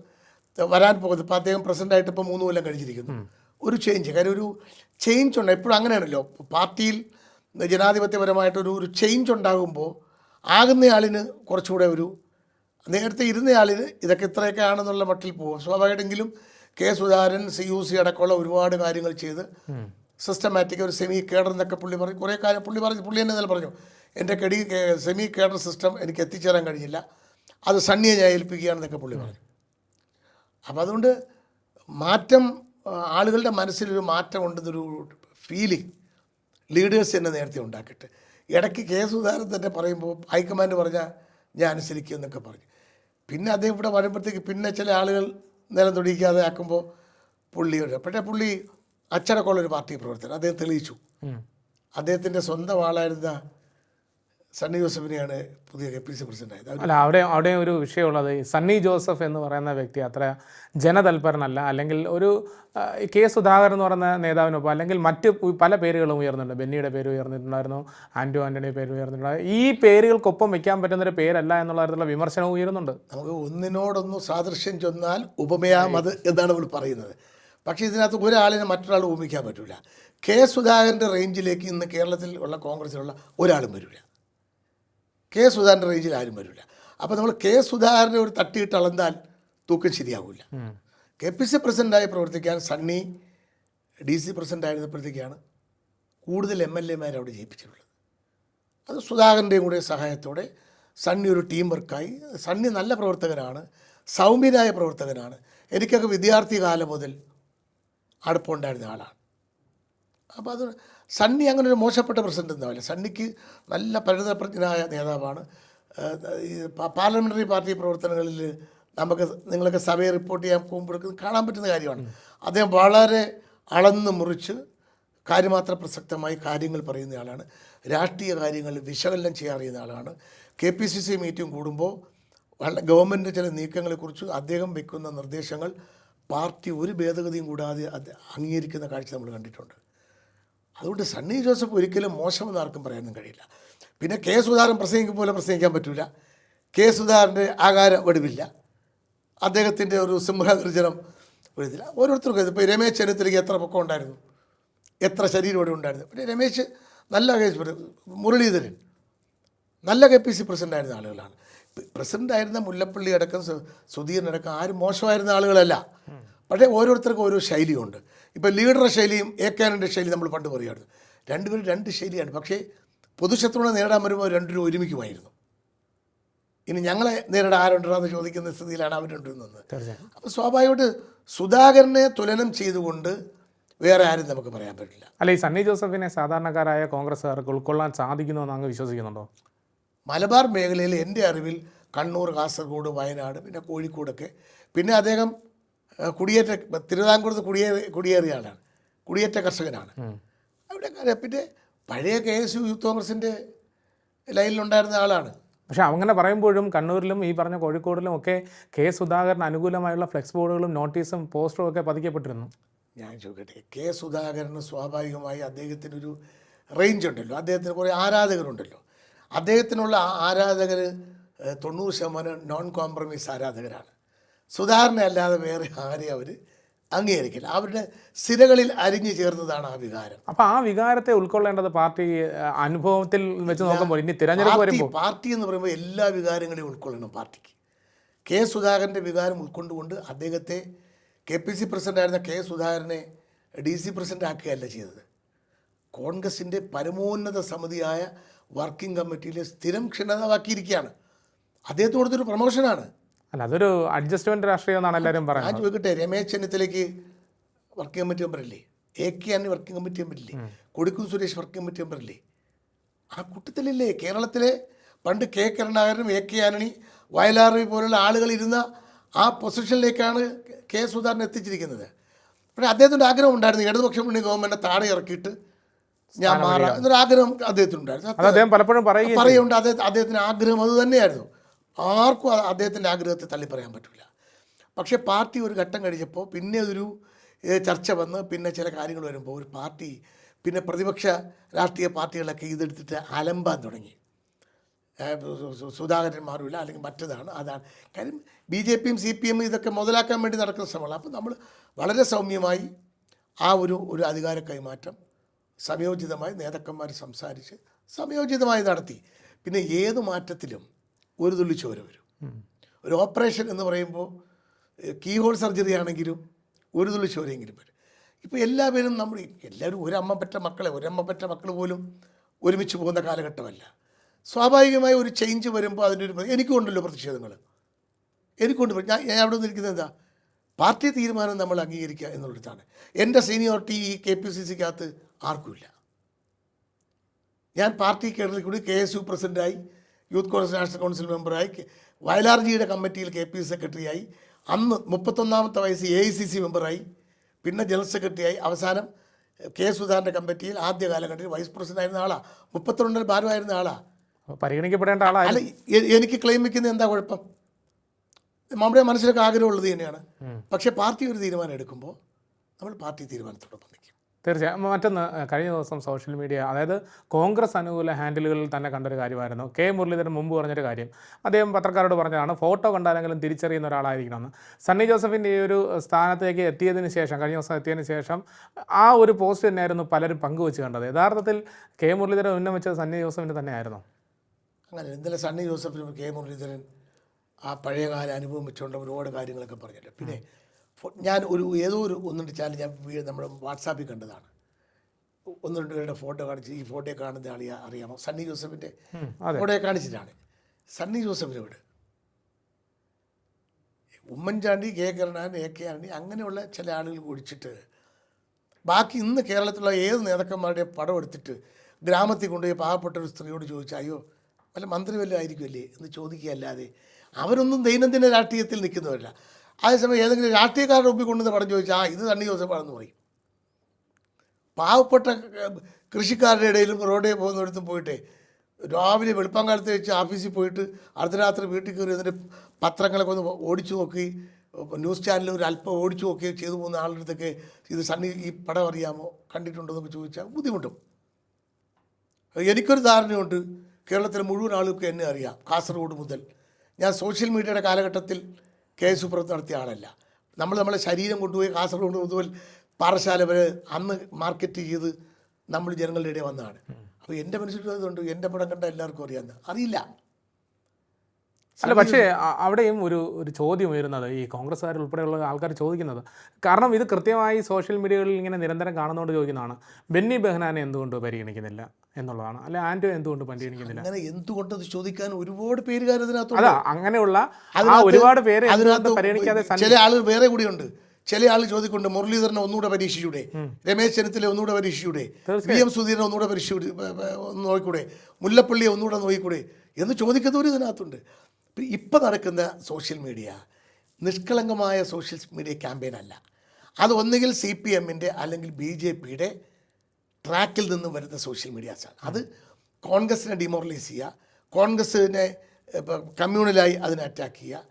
വരാൻ പോകുന്നത് ഇപ്പോൾ അദ്ദേഹം പ്രസിഡന്റായിട്ട് ഇപ്പോൾ മൂന്ന് കൊല്ലം കഴിച്ചിരിക്കുന്നു ഒരു ചേഞ്ച് കാര്യം ഒരു ചേഞ്ച് ഉണ്ട്. എപ്പോഴും അങ്ങനെയാണല്ലോ. പാർട്ടിയിൽ ജനാധിപത്യപരമായിട്ടൊരു ഒരു ചേഞ്ച് ഉണ്ടാകുമ്പോൾ ആകുന്നയാളിന് കുറച്ചുകൂടെ ഒരു നേരത്തെ ഇരുന്നയാളിന് ഇതൊക്കെ ഇത്രയൊക്കെ ആണെന്നുള്ള മട്ടിൽ പോകും. സ്വാഭാവികമായിട്ടെങ്കിലും K Sudhakaran C U C അടക്കമുള്ള ഒരുപാട് കാര്യങ്ങൾ ചെയ്ത് സിസ്റ്റമാറ്റിക് ഒരു സെമി കേഡർ എന്നൊക്കെ പുള്ളി പറഞ്ഞു. കുറേ കാര്യം പുള്ളി പറഞ്ഞു. പുള്ളി തന്നെ പറഞ്ഞു എന്റെ കെടി സെമി കേഡർ സിസ്റ്റം എനിക്ക് എത്തിച്ചേരാൻ കഴിഞ്ഞില്ല. അത് സണ്ണിയെ ഞാൻ ഏൽപ്പിക്കുകയാണെന്നൊക്കെ പുള്ളി പറഞ്ഞു. അപ്പോൾ അതുകൊണ്ട് മാറ്റം ആളുകളുടെ മനസ്സിലൊരു മാറ്റം ഉണ്ടെന്നൊരു ഫീലിംഗ് ലീഡേഴ്സ് തന്നെ നേരത്തെ ഉണ്ടാക്കിയിട്ട് ഇടയ്ക്ക് കെ സുധാകരൻ തന്നെ പറയുമ്പോൾ ഹൈക്കമാൻഡ് പറഞ്ഞാൽ ഞാൻ അനുസരിക്കും എന്നൊക്കെ പറഞ്ഞു. പിന്നെ അദ്ദേഹം ഇവിടെ വരുമ്പോഴത്തേക്ക് പിന്നെ ചില ആളുകൾ നിലം തൊടിക്കാതെ ആക്കുമ്പോൾ പുള്ളിയുടെ പക്ഷേ പുള്ളി അച്ചടക്കമുള്ളൊരു പാർട്ടി പ്രവർത്തനം അദ്ദേഹം തെളിയിച്ചു. അദ്ദേഹത്തിന്റെ സ്വന്തം ആളായിരുന്ന സണ്ണി ജോസഫിനെയാണ് പുതിയ കെ പി സി പ്രസിഡന്റ് ആയത് അല്ല അവിടെ അവിടെ ഒരു വിഷയമുള്ളത് സണ്ണി ജോസഫ് എന്ന് പറയുന്ന വ്യക്തി അത്ര ജനതൽപരനല്ല. അല്ലെങ്കിൽ ഒരു കെ സുധാകരൻ എന്ന് പറയുന്ന നേതാവിനൊപ്പം അല്ലെങ്കിൽ മറ്റ് പല പേരുകളും ഉയർന്നിട്ടുണ്ട്. ബെന്നിയുടെ പേര് ഉയർന്നിട്ടുണ്ടായിരുന്നു. ആന്റോ ആന്റണിയുടെ പേര് ഉയർന്നിട്ടുണ്ടായിരുന്നു ഈ പേരുകൾക്കൊപ്പം വെക്കാൻ പറ്റുന്നൊരു പേരല്ല എന്നുള്ള തരത്തിലുള്ള വിമർശനം ഉയരുന്നുണ്ട്. നമുക്ക് ഒന്നിനോടൊന്ന് സാദൃശ്യം ചൊന്നാൽ ഉപമയാമത് എന്നാണ് നമ്മൾ പറയുന്നത്. പക്ഷേ ഇതിനകത്ത് ഒരാളിനെ മറ്റൊരാൾ ഉപമിക്കാൻ പറ്റില്ല കെ സുധാകരന്റെ റേഞ്ചിലേക്ക് ഇന്ന് കേരളത്തിൽ ഉള്ള കോൺഗ്രസ്സിലുള്ള ഒരാളും വരില്ല കെ സുധാകരന്റെ റേഞ്ചിൽ ആരും വരില്ല. അപ്പോൾ നമ്മൾ കെ സുധാകരനെ ഒരു തട്ടിയിട്ട് അളന്നാൽ തൂക്കം ശരിയാവില്ല. കെ പി സി പ്രസിഡന്റായി പ്രവർത്തിക്കാൻ സണ്ണി ഡി സി പ്രസിഡന്റ് ആയിരുന്നപ്പോഴത്തേക്കാണ് കൂടുതൽ എം എൽ എമാരെ അവിടെ ജയിപ്പിച്ചിട്ടുള്ളത്. അത് സുധാകരന്റെയും കൂടെ സഹായത്തോടെ സണ്ണി ഒരു ടീം വർക്കായി സണ്ണി നല്ല പ്രവർത്തകനാണ് സൗമ്യനായ പ്രവർത്തകനാണ്. എനിക്കൊക്കെ വിദ്യാർത്ഥി കാലം മുതൽ അടുപ്പമുണ്ടായിരുന്ന ആളാണ്. അപ്പോൾ അത് സണ്ണി അങ്ങനെ ഒരു മോശപ്പെട്ട പ്രസിഡന്റ് ഒന്നുമല്ല സണ്ണിക്ക് നല്ല പരിണിതപ്രജ്ഞനായ നേതാവാണ്. ഈ പാർലമെന്ററി പാർട്ടി പ്രവർത്തനങ്ങളിൽ നമുക്ക് നിങ്ങളൊക്കെ സഭയെ റിപ്പോർട്ട് ചെയ്യാൻ പോകുമ്പോഴേക്കും കാണാൻ പറ്റുന്ന കാര്യമാണ്. അദ്ദേഹം വളരെ അളന്ന് മുറിച്ച് കാര്യമാത്ര പ്രസക്തമായി കാര്യങ്ങൾ പറയുന്ന ആളാണ്. രാഷ്ട്രീയ കാര്യങ്ങൾ വിശകലനം ചെയ്യാൻ അറിയുന്ന ആളാണ്. K P C C meeting കൂടുമ്പോൾ ഗവൺമെന്റിന്റെ ചില നീക്കങ്ങളെക്കുറിച്ച് അദ്ദേഹം വെക്കുന്ന നിർദ്ദേശങ്ങൾ പാർട്ടി ഒരു ഭേദഗതിയും കൂടാതെ അംഗീകരിക്കുന്ന കാഴ്ച നമ്മൾ കണ്ടിട്ടുണ്ട്. അതുകൊണ്ട് സണ്ണി ജോസഫ് ഒരിക്കലും മോശമെന്ന് ആർക്കും പറയാനൊന്നും കഴിയില്ല. പിന്നെ കെ സുധാകരൻ പ്രസംഗിക്കും പോലെ പ്രസംഗിക്കാൻ പറ്റില്ല കെ സുധാകരന്റെ ആകാര വടിവില്ല. അദ്ദേഹത്തിന്റെ ഒരു സിംഹഗർജനം ഒരിതില്ല ഓരോരുത്തർക്കും ഇപ്പോൾ രമേശ് ചെന്നിത്തലയ്ക്ക് എത്ര പൊക്കം ഉണ്ടായിരുന്നു? എത്ര ശരീരം ഇവിടെ ഉണ്ടായിരുന്നു? പിന്നെ രമേശ് നല്ല കേസ് മുരളീധരൻ. നല്ല കെ പി സി പ്രസിഡന്റ് ആയിരുന്ന ആളുകളാണ്. പ്രസിഡന്റ് ആയിരുന്ന മുല്ലപ്പള്ളി അടക്കം സു- സുധീരൻ അടക്കം ആരും മോശമായിരുന്ന ആളുകളല്ല. പക്ഷേ ഓരോരുത്തർക്കും ഓരോ ശൈലിയുണ്ട്. ഇപ്പോൾ ലീഡറുടെ ശൈലിയും എ കാനന്റെ ശൈലി നമ്മൾ പണ്ട് പറയുമായിരുന്നു രണ്ടുപേരും രണ്ട് ശൈലിയാണ്. പക്ഷേ പൊതുശത്രുവിനെ നേരിടാൻ വരുമ്പോൾ രണ്ടുപേരും ഒരുമിക്കുമായിരുന്നു. ഇനി ഞങ്ങളെ നേരിടാൻ ആരുണ്ടെന്ന് ചോദിക്കുന്ന സ്ഥിതിയിലാണ് തീർച്ചയായും അപ്പോൾ സ്വാഭാവികമായിട്ട് സുധാകരനെ തുലനം ചെയ്തുകൊണ്ട് വേറെ ആരും നമുക്ക് പറയാൻ പറ്റില്ല. അല്ല ഈ സണ്ണി ജോസഫിനെ സാധാരണക്കാരായ കോൺഗ്രസ്സുകാർക്ക് ഉൾക്കൊള്ളാൻ സാധിക്കുന്നുവെന്ന് അങ്ങ് വിശ്വസിക്കുന്നുണ്ടോ? മലബാർ മേഖലയിൽ എന്റെ അറിവിൽ കണ്ണൂർ കാസർഗോഡ് വയനാട് പിന്നെ കോഴിക്കോടൊക്കെ. പിന്നെ അദ്ദേഹം കുടിയേറ്റ തിരുവിതാംകൂറത്ത് കുടിയേ കുടിയേറിയ ആളാണ്. കുടിയേറ്റ കർഷകനാണ്. അവിടെ പിന്നെ പഴയ കെ എസ് യു യൂത്ത് കോൺഗ്രസിന്റെ ലൈനിലുണ്ടായിരുന്ന ആളാണ്. പക്ഷേ അങ്ങനെ പറയുമ്പോഴും കണ്ണൂരിലും ഈ പറഞ്ഞ കോഴിക്കോടിലും ഒക്കെ കെ സുധാകരന് അനുകൂലമായുള്ള ഫ്ലെക്സ് ബോർഡുകളും നോട്ടീസും പോസ്റ്ററും ഒക്കെ പതിക്കപ്പെട്ടിരുന്നു. ഞാൻ ചോദിക്കട്ടെ കെ സുധാകരന് സ്വാഭാവികമായി അദ്ദേഹത്തിനൊരു റേഞ്ച് ഉണ്ടല്ലോ. അദ്ദേഹത്തിന് കുറേ ആരാധകരുണ്ടല്ലോ. അദ്ദേഹത്തിനുള്ള ആരാധകർ തൊണ്ണൂറ് ശതമാനം നോൺ കോംപ്രമൈസ് ആരാധകരാണ്. സുധാകരനെ അല്ലാതെ വേറെ ആരെയും അവർ അംഗീകരിക്കില്ല. അവരുടെ സിരകളിൽ അരിഞ്ഞു ചേർന്നതാണ് ആ വികാരം. അപ്പൊ ആ വികാരത്തെ ഉൾക്കൊള്ളേണ്ടത് പാർട്ടി അനുഭവത്തിൽ വെച്ച് നോക്കുമ്പോൾ ഇനി തിരഞ്ഞെടുപ്പ് പാർട്ടി വരുമ്പോൾ പാർട്ടി എന്ന് പറയുമ്പോൾ എല്ലാ വികാരങ്ങളെയും ഉൾക്കൊള്ളണം പാർട്ടിക്ക്. കെ സുധാകരന്റെ വികാരം ഉൾക്കൊണ്ടുകൊണ്ട് അദ്ദേഹത്തെ കെ പി സി പ്രസിഡന്റായിരുന്ന കെ സുധാകരനെ ഡി സി പ്രസിഡന്റ് ആക്കുകയല്ല ചെയ്തത്. കോൺഗ്രസിന്റെ പരമോന്നത സമിതിയായ വർക്കിംഗ് കമ്മിറ്റിയിലെ സ്ഥിരം ക്ഷണിതമാക്കിയിരിക്കുകയാണ് അദ്ദേഹത്തിന് കൊടുത്തൊരു പ്രൊമോഷനാണ്. അല്ല അതൊരു അഡ്ജസ്റ്റ്മെന്റ് രാഷ്ട്രീയം എന്നാണ് എല്ലാവരും ഞാൻ പറയുന്നത്. ചോദിക്കട്ടെ രമേശ് ചെന്നിത്തലയ്ക്ക് working committee മെമ്പറല്ലേ A K Antony working committee മെമ്പറില്ലേ കൊടിക്കു സുരേഷ് വർക്കിംഗ് കമ്മിറ്റി മെമ്പറില്ലേ ആ കൂട്ടത്തിലല്ലേ? കേരളത്തിലെ പണ്ട് കെ കരുണാകരനും എ കെ ആന്റണി വയലാർ പോലുള്ള ആളുകൾ ഇരുന്ന ആ പൊസിഷനിലേക്കാണ് കെ സുധാകരൻ എത്തിച്ചിരിക്കുന്നത്. പക്ഷേ അദ്ദേഹത്തിന്റെ ആഗ്രഹം ഉണ്ടായിരുന്നു. ഇടതുപക്ഷ മുന്നണി ഗവൺമെന്റ് താഴെ ഇറക്കിയിട്ട് ഞാൻ മാറാം എന്നൊരു ആഗ്രഹം അദ്ദേഹത്തിനുണ്ടായിരുന്നു. അദ്ദേഹം പലപ്പോഴും പറയുകയും പറയുണ്ട് അദ്ദേഹം അദ്ദേഹത്തിന് ആഗ്രഹം അത് തന്നെയായിരുന്നു. ആർക്കും അദ്ദേഹത്തിന്റെ ആഗ്രഹത്തെ തള്ളിപ്പറയാൻ പറ്റില്ല പക്ഷേ പാർട്ടി ഒരു ഘട്ടം കഴിഞ്ഞപ്പോൾ പിന്നെ ഒരു ചർച്ച വന്ന് പിന്നെ ചില കാര്യങ്ങൾ വരുമ്പോൾ ഒരു പാർട്ടി പിന്നെ പ്രതിപക്ഷ രാഷ്ട്രീയ പാർട്ടികളൊക്കെ ഇതെടുത്തിട്ട് അലമ്പാൻ തുടങ്ങി. സുധാകരൻ മാറില്ല അല്ലെങ്കിൽ മറ്റതാണ് അതാണ്. കാര്യം ബി ജെ പിയും സി പി എമ്മും ഇതൊക്കെ മുതലാക്കാൻ വേണ്ടി നടക്കുന്ന ശ്രമമാണ്. അപ്പോൾ നമ്മൾ വളരെ സൗമ്യമായി ആ ഒരു ഒരു അധികാര കൈമാറ്റം സംയോജിതമായി നേതാക്കന്മാർ സംസാരിച്ച് സംയോജിതമായി നടത്തി. പിന്നെ ഏത് മാറ്റത്തിലും ഒരു തുള്ളി ചോര വരും. ഒരു ഓപ്പറേഷൻ എന്ന് പറയുമ്പോൾ കീ ഹോൾ സർജറി ആണെങ്കിലും ഒരു തുള്ളി ചോരയെങ്കിലും വരും. ഇപ്പോൾ എല്ലാവരും നമ്മൾ എല്ലാവരും ഒരമ്മ പെറ്റ മക്കളെ ഒരമ്മ പെറ്റ മക്കൾ പോലും ഒരുമിച്ച് പോകുന്ന കാലഘട്ടമല്ല. സ്വാഭാവികമായി ഒരു ചേഞ്ച് വരുമ്പോൾ അതിന്റെ ഒരു എനിക്കുണ്ടല്ലോ പ്രതിഷേധങ്ങൾ എനിക്കുണ്ട് ഞാൻ ഞാൻ അവിടെ നിന്നിരിക്കുന്നത് എന്താ? പാർട്ടി തീരുമാനം നമ്മൾ അംഗീകരിക്കുക എന്നുള്ളതാണ്. എന്റെ സീനിയോറിറ്റി ഈ കെ പി സി സിക്കകത്ത് ആർക്കുമില്ല. ഞാൻ പാർട്ടി കേഡറിൽ കൂടി കെ എസ് യു പ്രസിഡന്റായി യൂത്ത് കോൺഗ്രസ് നാഷണൽ കൗൺസിൽ മെമ്പറായി വയലാർ ജിയുടെ കമ്മിറ്റിയിൽ കെ പി സെക്രട്ടറിയായി. അന്ന് മുപ്പത്തൊന്നാമത്തെ വയസ്സ് എ ഐ സി സി മെമ്പറായി. പിന്നെ ജനറൽ സെക്രട്ടറിയായി. അവസാനം കെ സുധാകരന്റെ കമ്മിറ്റിയിൽ ആദ്യ കാലഘട്ടത്തിൽ വൈസ് പ്രസിഡന്റ് ആയിരുന്ന ആളാണ് മുപ്പത്തിരണ്ടിൽ ഭാരമായിരുന്ന ആളാണ് പരിഗണിക്കപ്പെടേണ്ട ആളാണ് അല്ല എനിക്ക് ക്ലെയിം വെക്കുന്നത് എന്താ കുഴപ്പം? നമ്മുടെ മനസ്സിലൊക്കെ ആഗ്രഹമുള്ളത് തന്നെയാണ്. പക്ഷേ പാർട്ടി ഒരു തീരുമാനം എടുക്കുമ്പോൾ നമ്മൾ പാർട്ടി തീരുമാനത്തോടൊപ്പം തീർച്ചയായും. മറ്റൊന്ന് കഴിഞ്ഞ ദിവസം സോഷ്യൽ മീഡിയ അതായത് കോൺഗ്രസ് അനുകൂല ഹാൻഡിലുകളിൽ തന്നെ കണ്ടൊരു കാര്യമായിരുന്നു. കെ. മുരളീധരൻ മുമ്പ് പറഞ്ഞൊരു കാര്യം. അദ്ദേഹം പത്രക്കാരോട് പറഞ്ഞതാണ് ഫോട്ടോ കണ്ടാലെങ്കിലും തിരിച്ചറിയുന്ന ഒരാളായിരിക്കണമെന്ന്. സണ്ണി ജോസഫിന്റെ ഈ ഒരു സ്ഥാനത്തേക്ക് എത്തിയതിന് ശേഷം കഴിഞ്ഞ ദിവസം എത്തിയതിന് ശേഷം ആ ഒരു പോസ്റ്റ് തന്നെയായിരുന്നു പലരും പങ്കുവെച്ച് കണ്ടത്. യഥാർത്ഥത്തിൽ കെ. മുരളീധരൻ ഉന്നം വെച്ചത് സണ്ണി ജോസഫിന്റെ തന്നെയായിരുന്നു. അങ്ങനെ ഇന്നലെ സണ്ണി ജോസഫിനും കെ. മുരളീധരൻ ആ പഴയകാല അനുഭവം വെച്ചുകൊണ്ട് ഒരുപാട് കാര്യങ്ങളൊക്കെ പറഞ്ഞിട്ടുണ്ട്. പിന്നെ ഞാൻ ഒരു ഏതോ ഒരു ഒന്ന് രണ്ട് ചാനൽ ഞാൻ നമ്മുടെ വാട്സാപ്പിൽ കണ്ടതാണ്. ഒന്ന് രണ്ട് പേരുടെ ഫോട്ടോ കാണിച്ച് ഈ ഫോട്ടോ കാണുന്ന അറിയാമോ? സണ്ണി ജോസഫിന്റെ. ഫോട്ടോ കാണിച്ചിട്ടാണ്. സണ്ണി ജോസഫിനോട്. Oommen Chandy K Karunan A K ആണി അങ്ങനെയുള്ള ചില ആളുകൾ ഒഴിച്ചിട്ട് ബാക്കി ഇന്ന് കേരളത്തിലുള്ള ഏത് നേതാക്കന്മാരുടെ പടം എടുത്തിട്ട് ഗ്രാമത്തിൽ കൊണ്ടുപോയി പാവപ്പെട്ട ഒരു സ്ത്രീയോട് ചോദിച്ചാൽ അയ്യോ വല്ല മന്ത്രി വല്ലതും ആയിരിക്കുമല്ലേ? എന്ന് ചോദിക്കുകയല്ലാതെ അവരൊന്നും ദൈനംദിന രാഷ്ട്രീയത്തിൽ നിൽക്കുന്നവരല്ല. അതേസമയം ഏതെങ്കിലും രാഷ്ട്രീയക്കാരുടെ മുമ്പിൽ കൊണ്ടുവന്ന് പടം ചോദിച്ചാൽ ആ ഇത് തണ്ണി ജോസഫാണെന്ന് പറയും. പാവപ്പെട്ട കൃഷിക്കാരുടെ ഇടയിലും റോഡിൽ പോകുന്നിടത്തും പോയിട്ട് രാവിലെ വെളുപ്പം കാലത്ത് വെച്ച് ഓഫീസിൽ പോയിട്ട് അർദ്ധരാത്രി വീട്ടിൽ കയറി അതിന്റെ പത്രങ്ങളൊക്കെ ഒന്ന് ഓടിച്ചു നോക്കി ന്യൂസ് ചാനലിൽ ഒരു അല്പം ഓടിച്ചു നോക്കി ചെയ്തു പോകുന്ന ആളുടെ അടുത്തൊക്കെ ഇത് സണ്ണി ഈ പടം അറിയാമോ? കണ്ടിട്ടുണ്ടോ? എന്നൊക്കെ ചോദിച്ചാൽ ബുദ്ധിമുട്ടും. എനിക്കൊരു ധാരണയുണ്ട്. കേരളത്തിലെ മുഴുവൻ ആളുകൾക്ക് എന്നെ അറിയാം കാസർഗോഡ് മുതൽ. ഞാൻ സോഷ്യൽ മീഡിയയുടെ കാലഘട്ടത്തിൽ കേസ് പുറത്ത് നടത്തിയ ആളല്ല. നമ്മൾ നമ്മളെ ശരീരം കൊണ്ടുപോയി കാസർഗോഡ് മുതൽ പാറശാല വരെ അന്ന് മാർക്കറ്റ് ചെയ്ത് നമ്മൾ ജനങ്ങളുടെ ഇടയിൽ വന്നതാണ്. അപ്പോൾ എന്റെ മനസ്സിലുള്ളതുകൊണ്ട് എന്റെ പടം കണ്ട എല്ലാവർക്കും അറിയാമെന്ന്. അറിയില്ല. അല്ല പക്ഷേ അവിടെയും ഒരു ഒരു ചോദ്യം ഉയരുന്നത് ഈ കോൺഗ്രസ്സുകാർ ഉൾപ്പെടെയുള്ള ആൾക്കാർ ചോദിക്കുന്നത്. കാരണം ഇത് കൃത്യമായി സോഷ്യൽ മീഡിയകളിൽ ഇങ്ങനെ നിരന്തരം കാണുന്നതുകൊണ്ട് ചോദിക്കുന്നതാണ്. ബെന്നി ബെഹനാനെ എന്തുകൊണ്ട് പരിഗണിക്കുന്നില്ല എന്നുള്ളതാണ്. അല്ലെ ആന്റോ എന്തുകൊണ്ട് പരിഗണിക്കുന്നില്ല? അങ്ങനെ എന്തുകൊണ്ടത് ചോദിക്കാൻ ഒരുപാട് പേരുകാർ അതാ അങ്ങനെയുള്ള ഒരുപാട് പേര് എന്തുകൊണ്ട് അതിനകത്ത് പരിഗണിക്കാതെ ചില ആളുകൾ വേറെ കൂടിയുണ്ട്. ചില ആൾ ചോദിക്കൊണ്ട് മുരളീധരനെ ഒന്നുകൂടെ പരീക്ഷിച്ചൂടെ? രമേശ് ചെന്നിത്തല ഒന്നുകൂടെ പരീക്ഷിച്ചൂടെ? വി എം സുധീരനെ ഒന്നുകൂടെ പരീക്ഷിച്ചൂടെ? നോക്കിക്കൂടെ? മുല്ലപ്പള്ളിയെ ഒന്നുകൂടെ നോക്കിക്കൂടെ? എന്ന് ചോദിക്കുന്നവർ ഇതിനകത്തുണ്ട്. ഇപ്പം നടക്കുന്ന സോഷ്യൽ മീഡിയ നിഷ്കളങ്കമായ സോഷ്യൽ മീഡിയ ക്യാമ്പയിൻ അല്ല. അത് ഒന്നുകിൽ സി പി എമ്മിന്റെ അല്ലെങ്കിൽ ബി ജെ പിയുടെ ട്രാക്കിൽ നിന്ന് വരുന്ന സോഷ്യൽ മീഡിയാസാണ്. അത് കോൺഗ്രസിനെ ഡിമോറലൈസ് ചെയ്യുക കോൺഗ്രസിനെ കമ്മ്യൂണലായി അതിനെ അറ്റാക്ക് ചെയ്യുക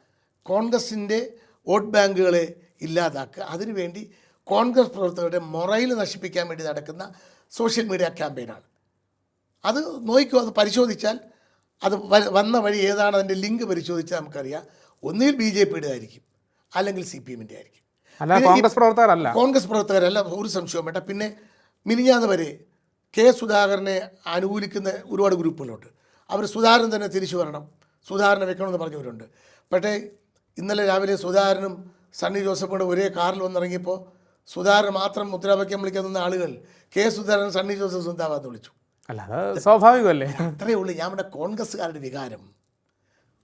കോൺഗ്രസിന്റെ വോട്ട് ബാങ്കുകളെ ഇല്ലാതാക്കുക അതിനുവേണ്ടി കോൺഗ്രസ് പ്രവർത്തകരുടെ മൊറയിൽ നശിപ്പിക്കാൻ വേണ്ടി നടക്കുന്ന സോഷ്യൽ മീഡിയ ക്യാമ്പയിനാണ്. അത് നോക്കുക അത് പരിശോധിച്ചാൽ അത് വ- വന്ന വഴി ഏതാണ് അതിന്റെ ലിങ്ക് പരിശോധിച്ചാൽ നമുക്കറിയാം. ഒന്നുകിൽ ബി ജെ പിയുടെ ആയിരിക്കും അല്ലെങ്കിൽ സി പി എമ്മിന്റെ ആയിരിക്കും. കോൺഗ്രസ് പ്രവർത്തകരല്ല. കോൺഗ്രസ് പ്രവർത്തകരല്ല ഒരു സംശയവും വേണ്ട. പിന്നെ മിനിഞ്ഞാന്ന് വരെ കെ സുധാകരനെ അനുകൂലിക്കുന്ന ഒരുപാട് ഗ്രൂപ്പുകളുണ്ട്. അവർ സുധാകരൻ തന്നെ തിരിച്ചു വരണം സുധാകരനെ വെക്കണമെന്ന് പറഞ്ഞവരുണ്ട്. പക്ഷേ ഇന്നലെ രാവിലെ സുധാകരനും സണ്ണി ജോസഫും കൂടെ ഒരേ കാറിൽ വന്നിറങ്ങിയപ്പോൾ സുധാകരൻ മാത്രം മുദ്രാവാക്യം വിളിക്കാൻ നിന്ന ആളുകൾ കെ സുധാകരൻ സണ്ണി ജോസഫ് സുന്ദാവാന്ന് വിളിച്ചു. അല്ല അത് സ്വാഭാവികമല്ലേ? അത്രയേ ഉള്ളൂ. ഞാൻ നമ്മുടെ കോൺഗ്രസ്സുകാരുടെ വികാരം.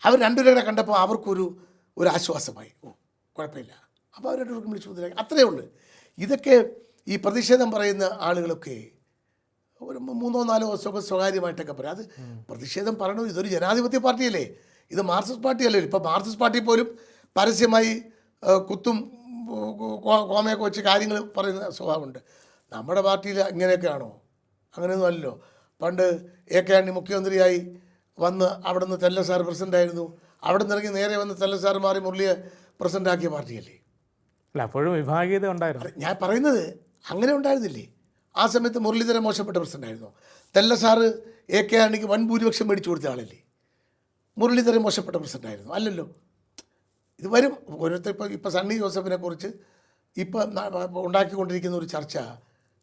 അവർ രണ്ടുപേരെ കണ്ടപ്പോൾ അവർക്കൊരു ഒരു ആശ്വാസമായി. ഓ കുഴപ്പമില്ല. അപ്പോൾ അവർ രണ്ടുപേർക്കും വിളിച്ചു മുദ്രാക്കി അത്രയേ ഉള്ളൂ. ഇതൊക്കെ ഈ പ്രതിഷേധം പറയുന്ന ആളുകളൊക്കെ ഒരു മൂന്നോ നാലോ ദിവസമൊക്കെ സ്വകാര്യമായിട്ടൊക്കെ പറയും. അത് പ്രതിഷേധം പറയണു? ഇതൊരു ജനാധിപത്യ പാർട്ടിയല്ലേ. ഇത് മാർക്സിസ്റ്റ് പാർട്ടിയല്ലേ. ഇപ്പോൾ മാർക്സിസ്റ്റ് പാർട്ടി പോലും പരസ്യമായി കുത്തും കോമയൊക്കെ വെച്ച് കാര്യങ്ങൾ പറയുന്ന സ്വഭാവമുണ്ട്. നമ്മുടെ പാർട്ടിയിൽ ഇങ്ങനെയൊക്കെയാണോ? അങ്ങനെയൊന്നും അല്ലല്ലോ. പണ്ട് എ കെ ആണി മുഖ്യമന്ത്രിയായി വന്ന് അവിടുന്ന് തെല്ല സാർ പ്രസിഡന്റായിരുന്നു അവിടെ നിന്ന് ഇറങ്ങി നേരെ വന്ന് തെല്ല സാർ മാറി മുരളിയെ പ്രസിഡന്റാക്കിയ പാർട്ടിയല്ലേ? അല്ല അപ്പോഴും വിഭാഗീയത ഉണ്ടായിരുന്നു. ഞാൻ പറയുന്നത് അങ്ങനെ ഉണ്ടായിരുന്നില്ലേ? ആ സമയത്ത് മുരളീധരൻ മോശപ്പെട്ട പ്രസിഡന്റായിരുന്നു തെല്ല സാറ് എ കെ ആണിക്ക് വൻ ഭൂരിപക്ഷം മേടിച്ചു കൊടുത്ത ആളല്ലേ? മുരളീധരൻ മോശപ്പെട്ട പ്രസിഡന്റായിരുന്നു അല്ലല്ലോ. ഇത് വരും. ഓരോരുത്തർ ഇപ്പോൾ ഇപ്പോൾ സണ്ണി ജോസഫിനെ കുറിച്ച് ഇപ്പം ഉണ്ടാക്കിക്കൊണ്ടിരിക്കുന്ന ഒരു ചർച്ച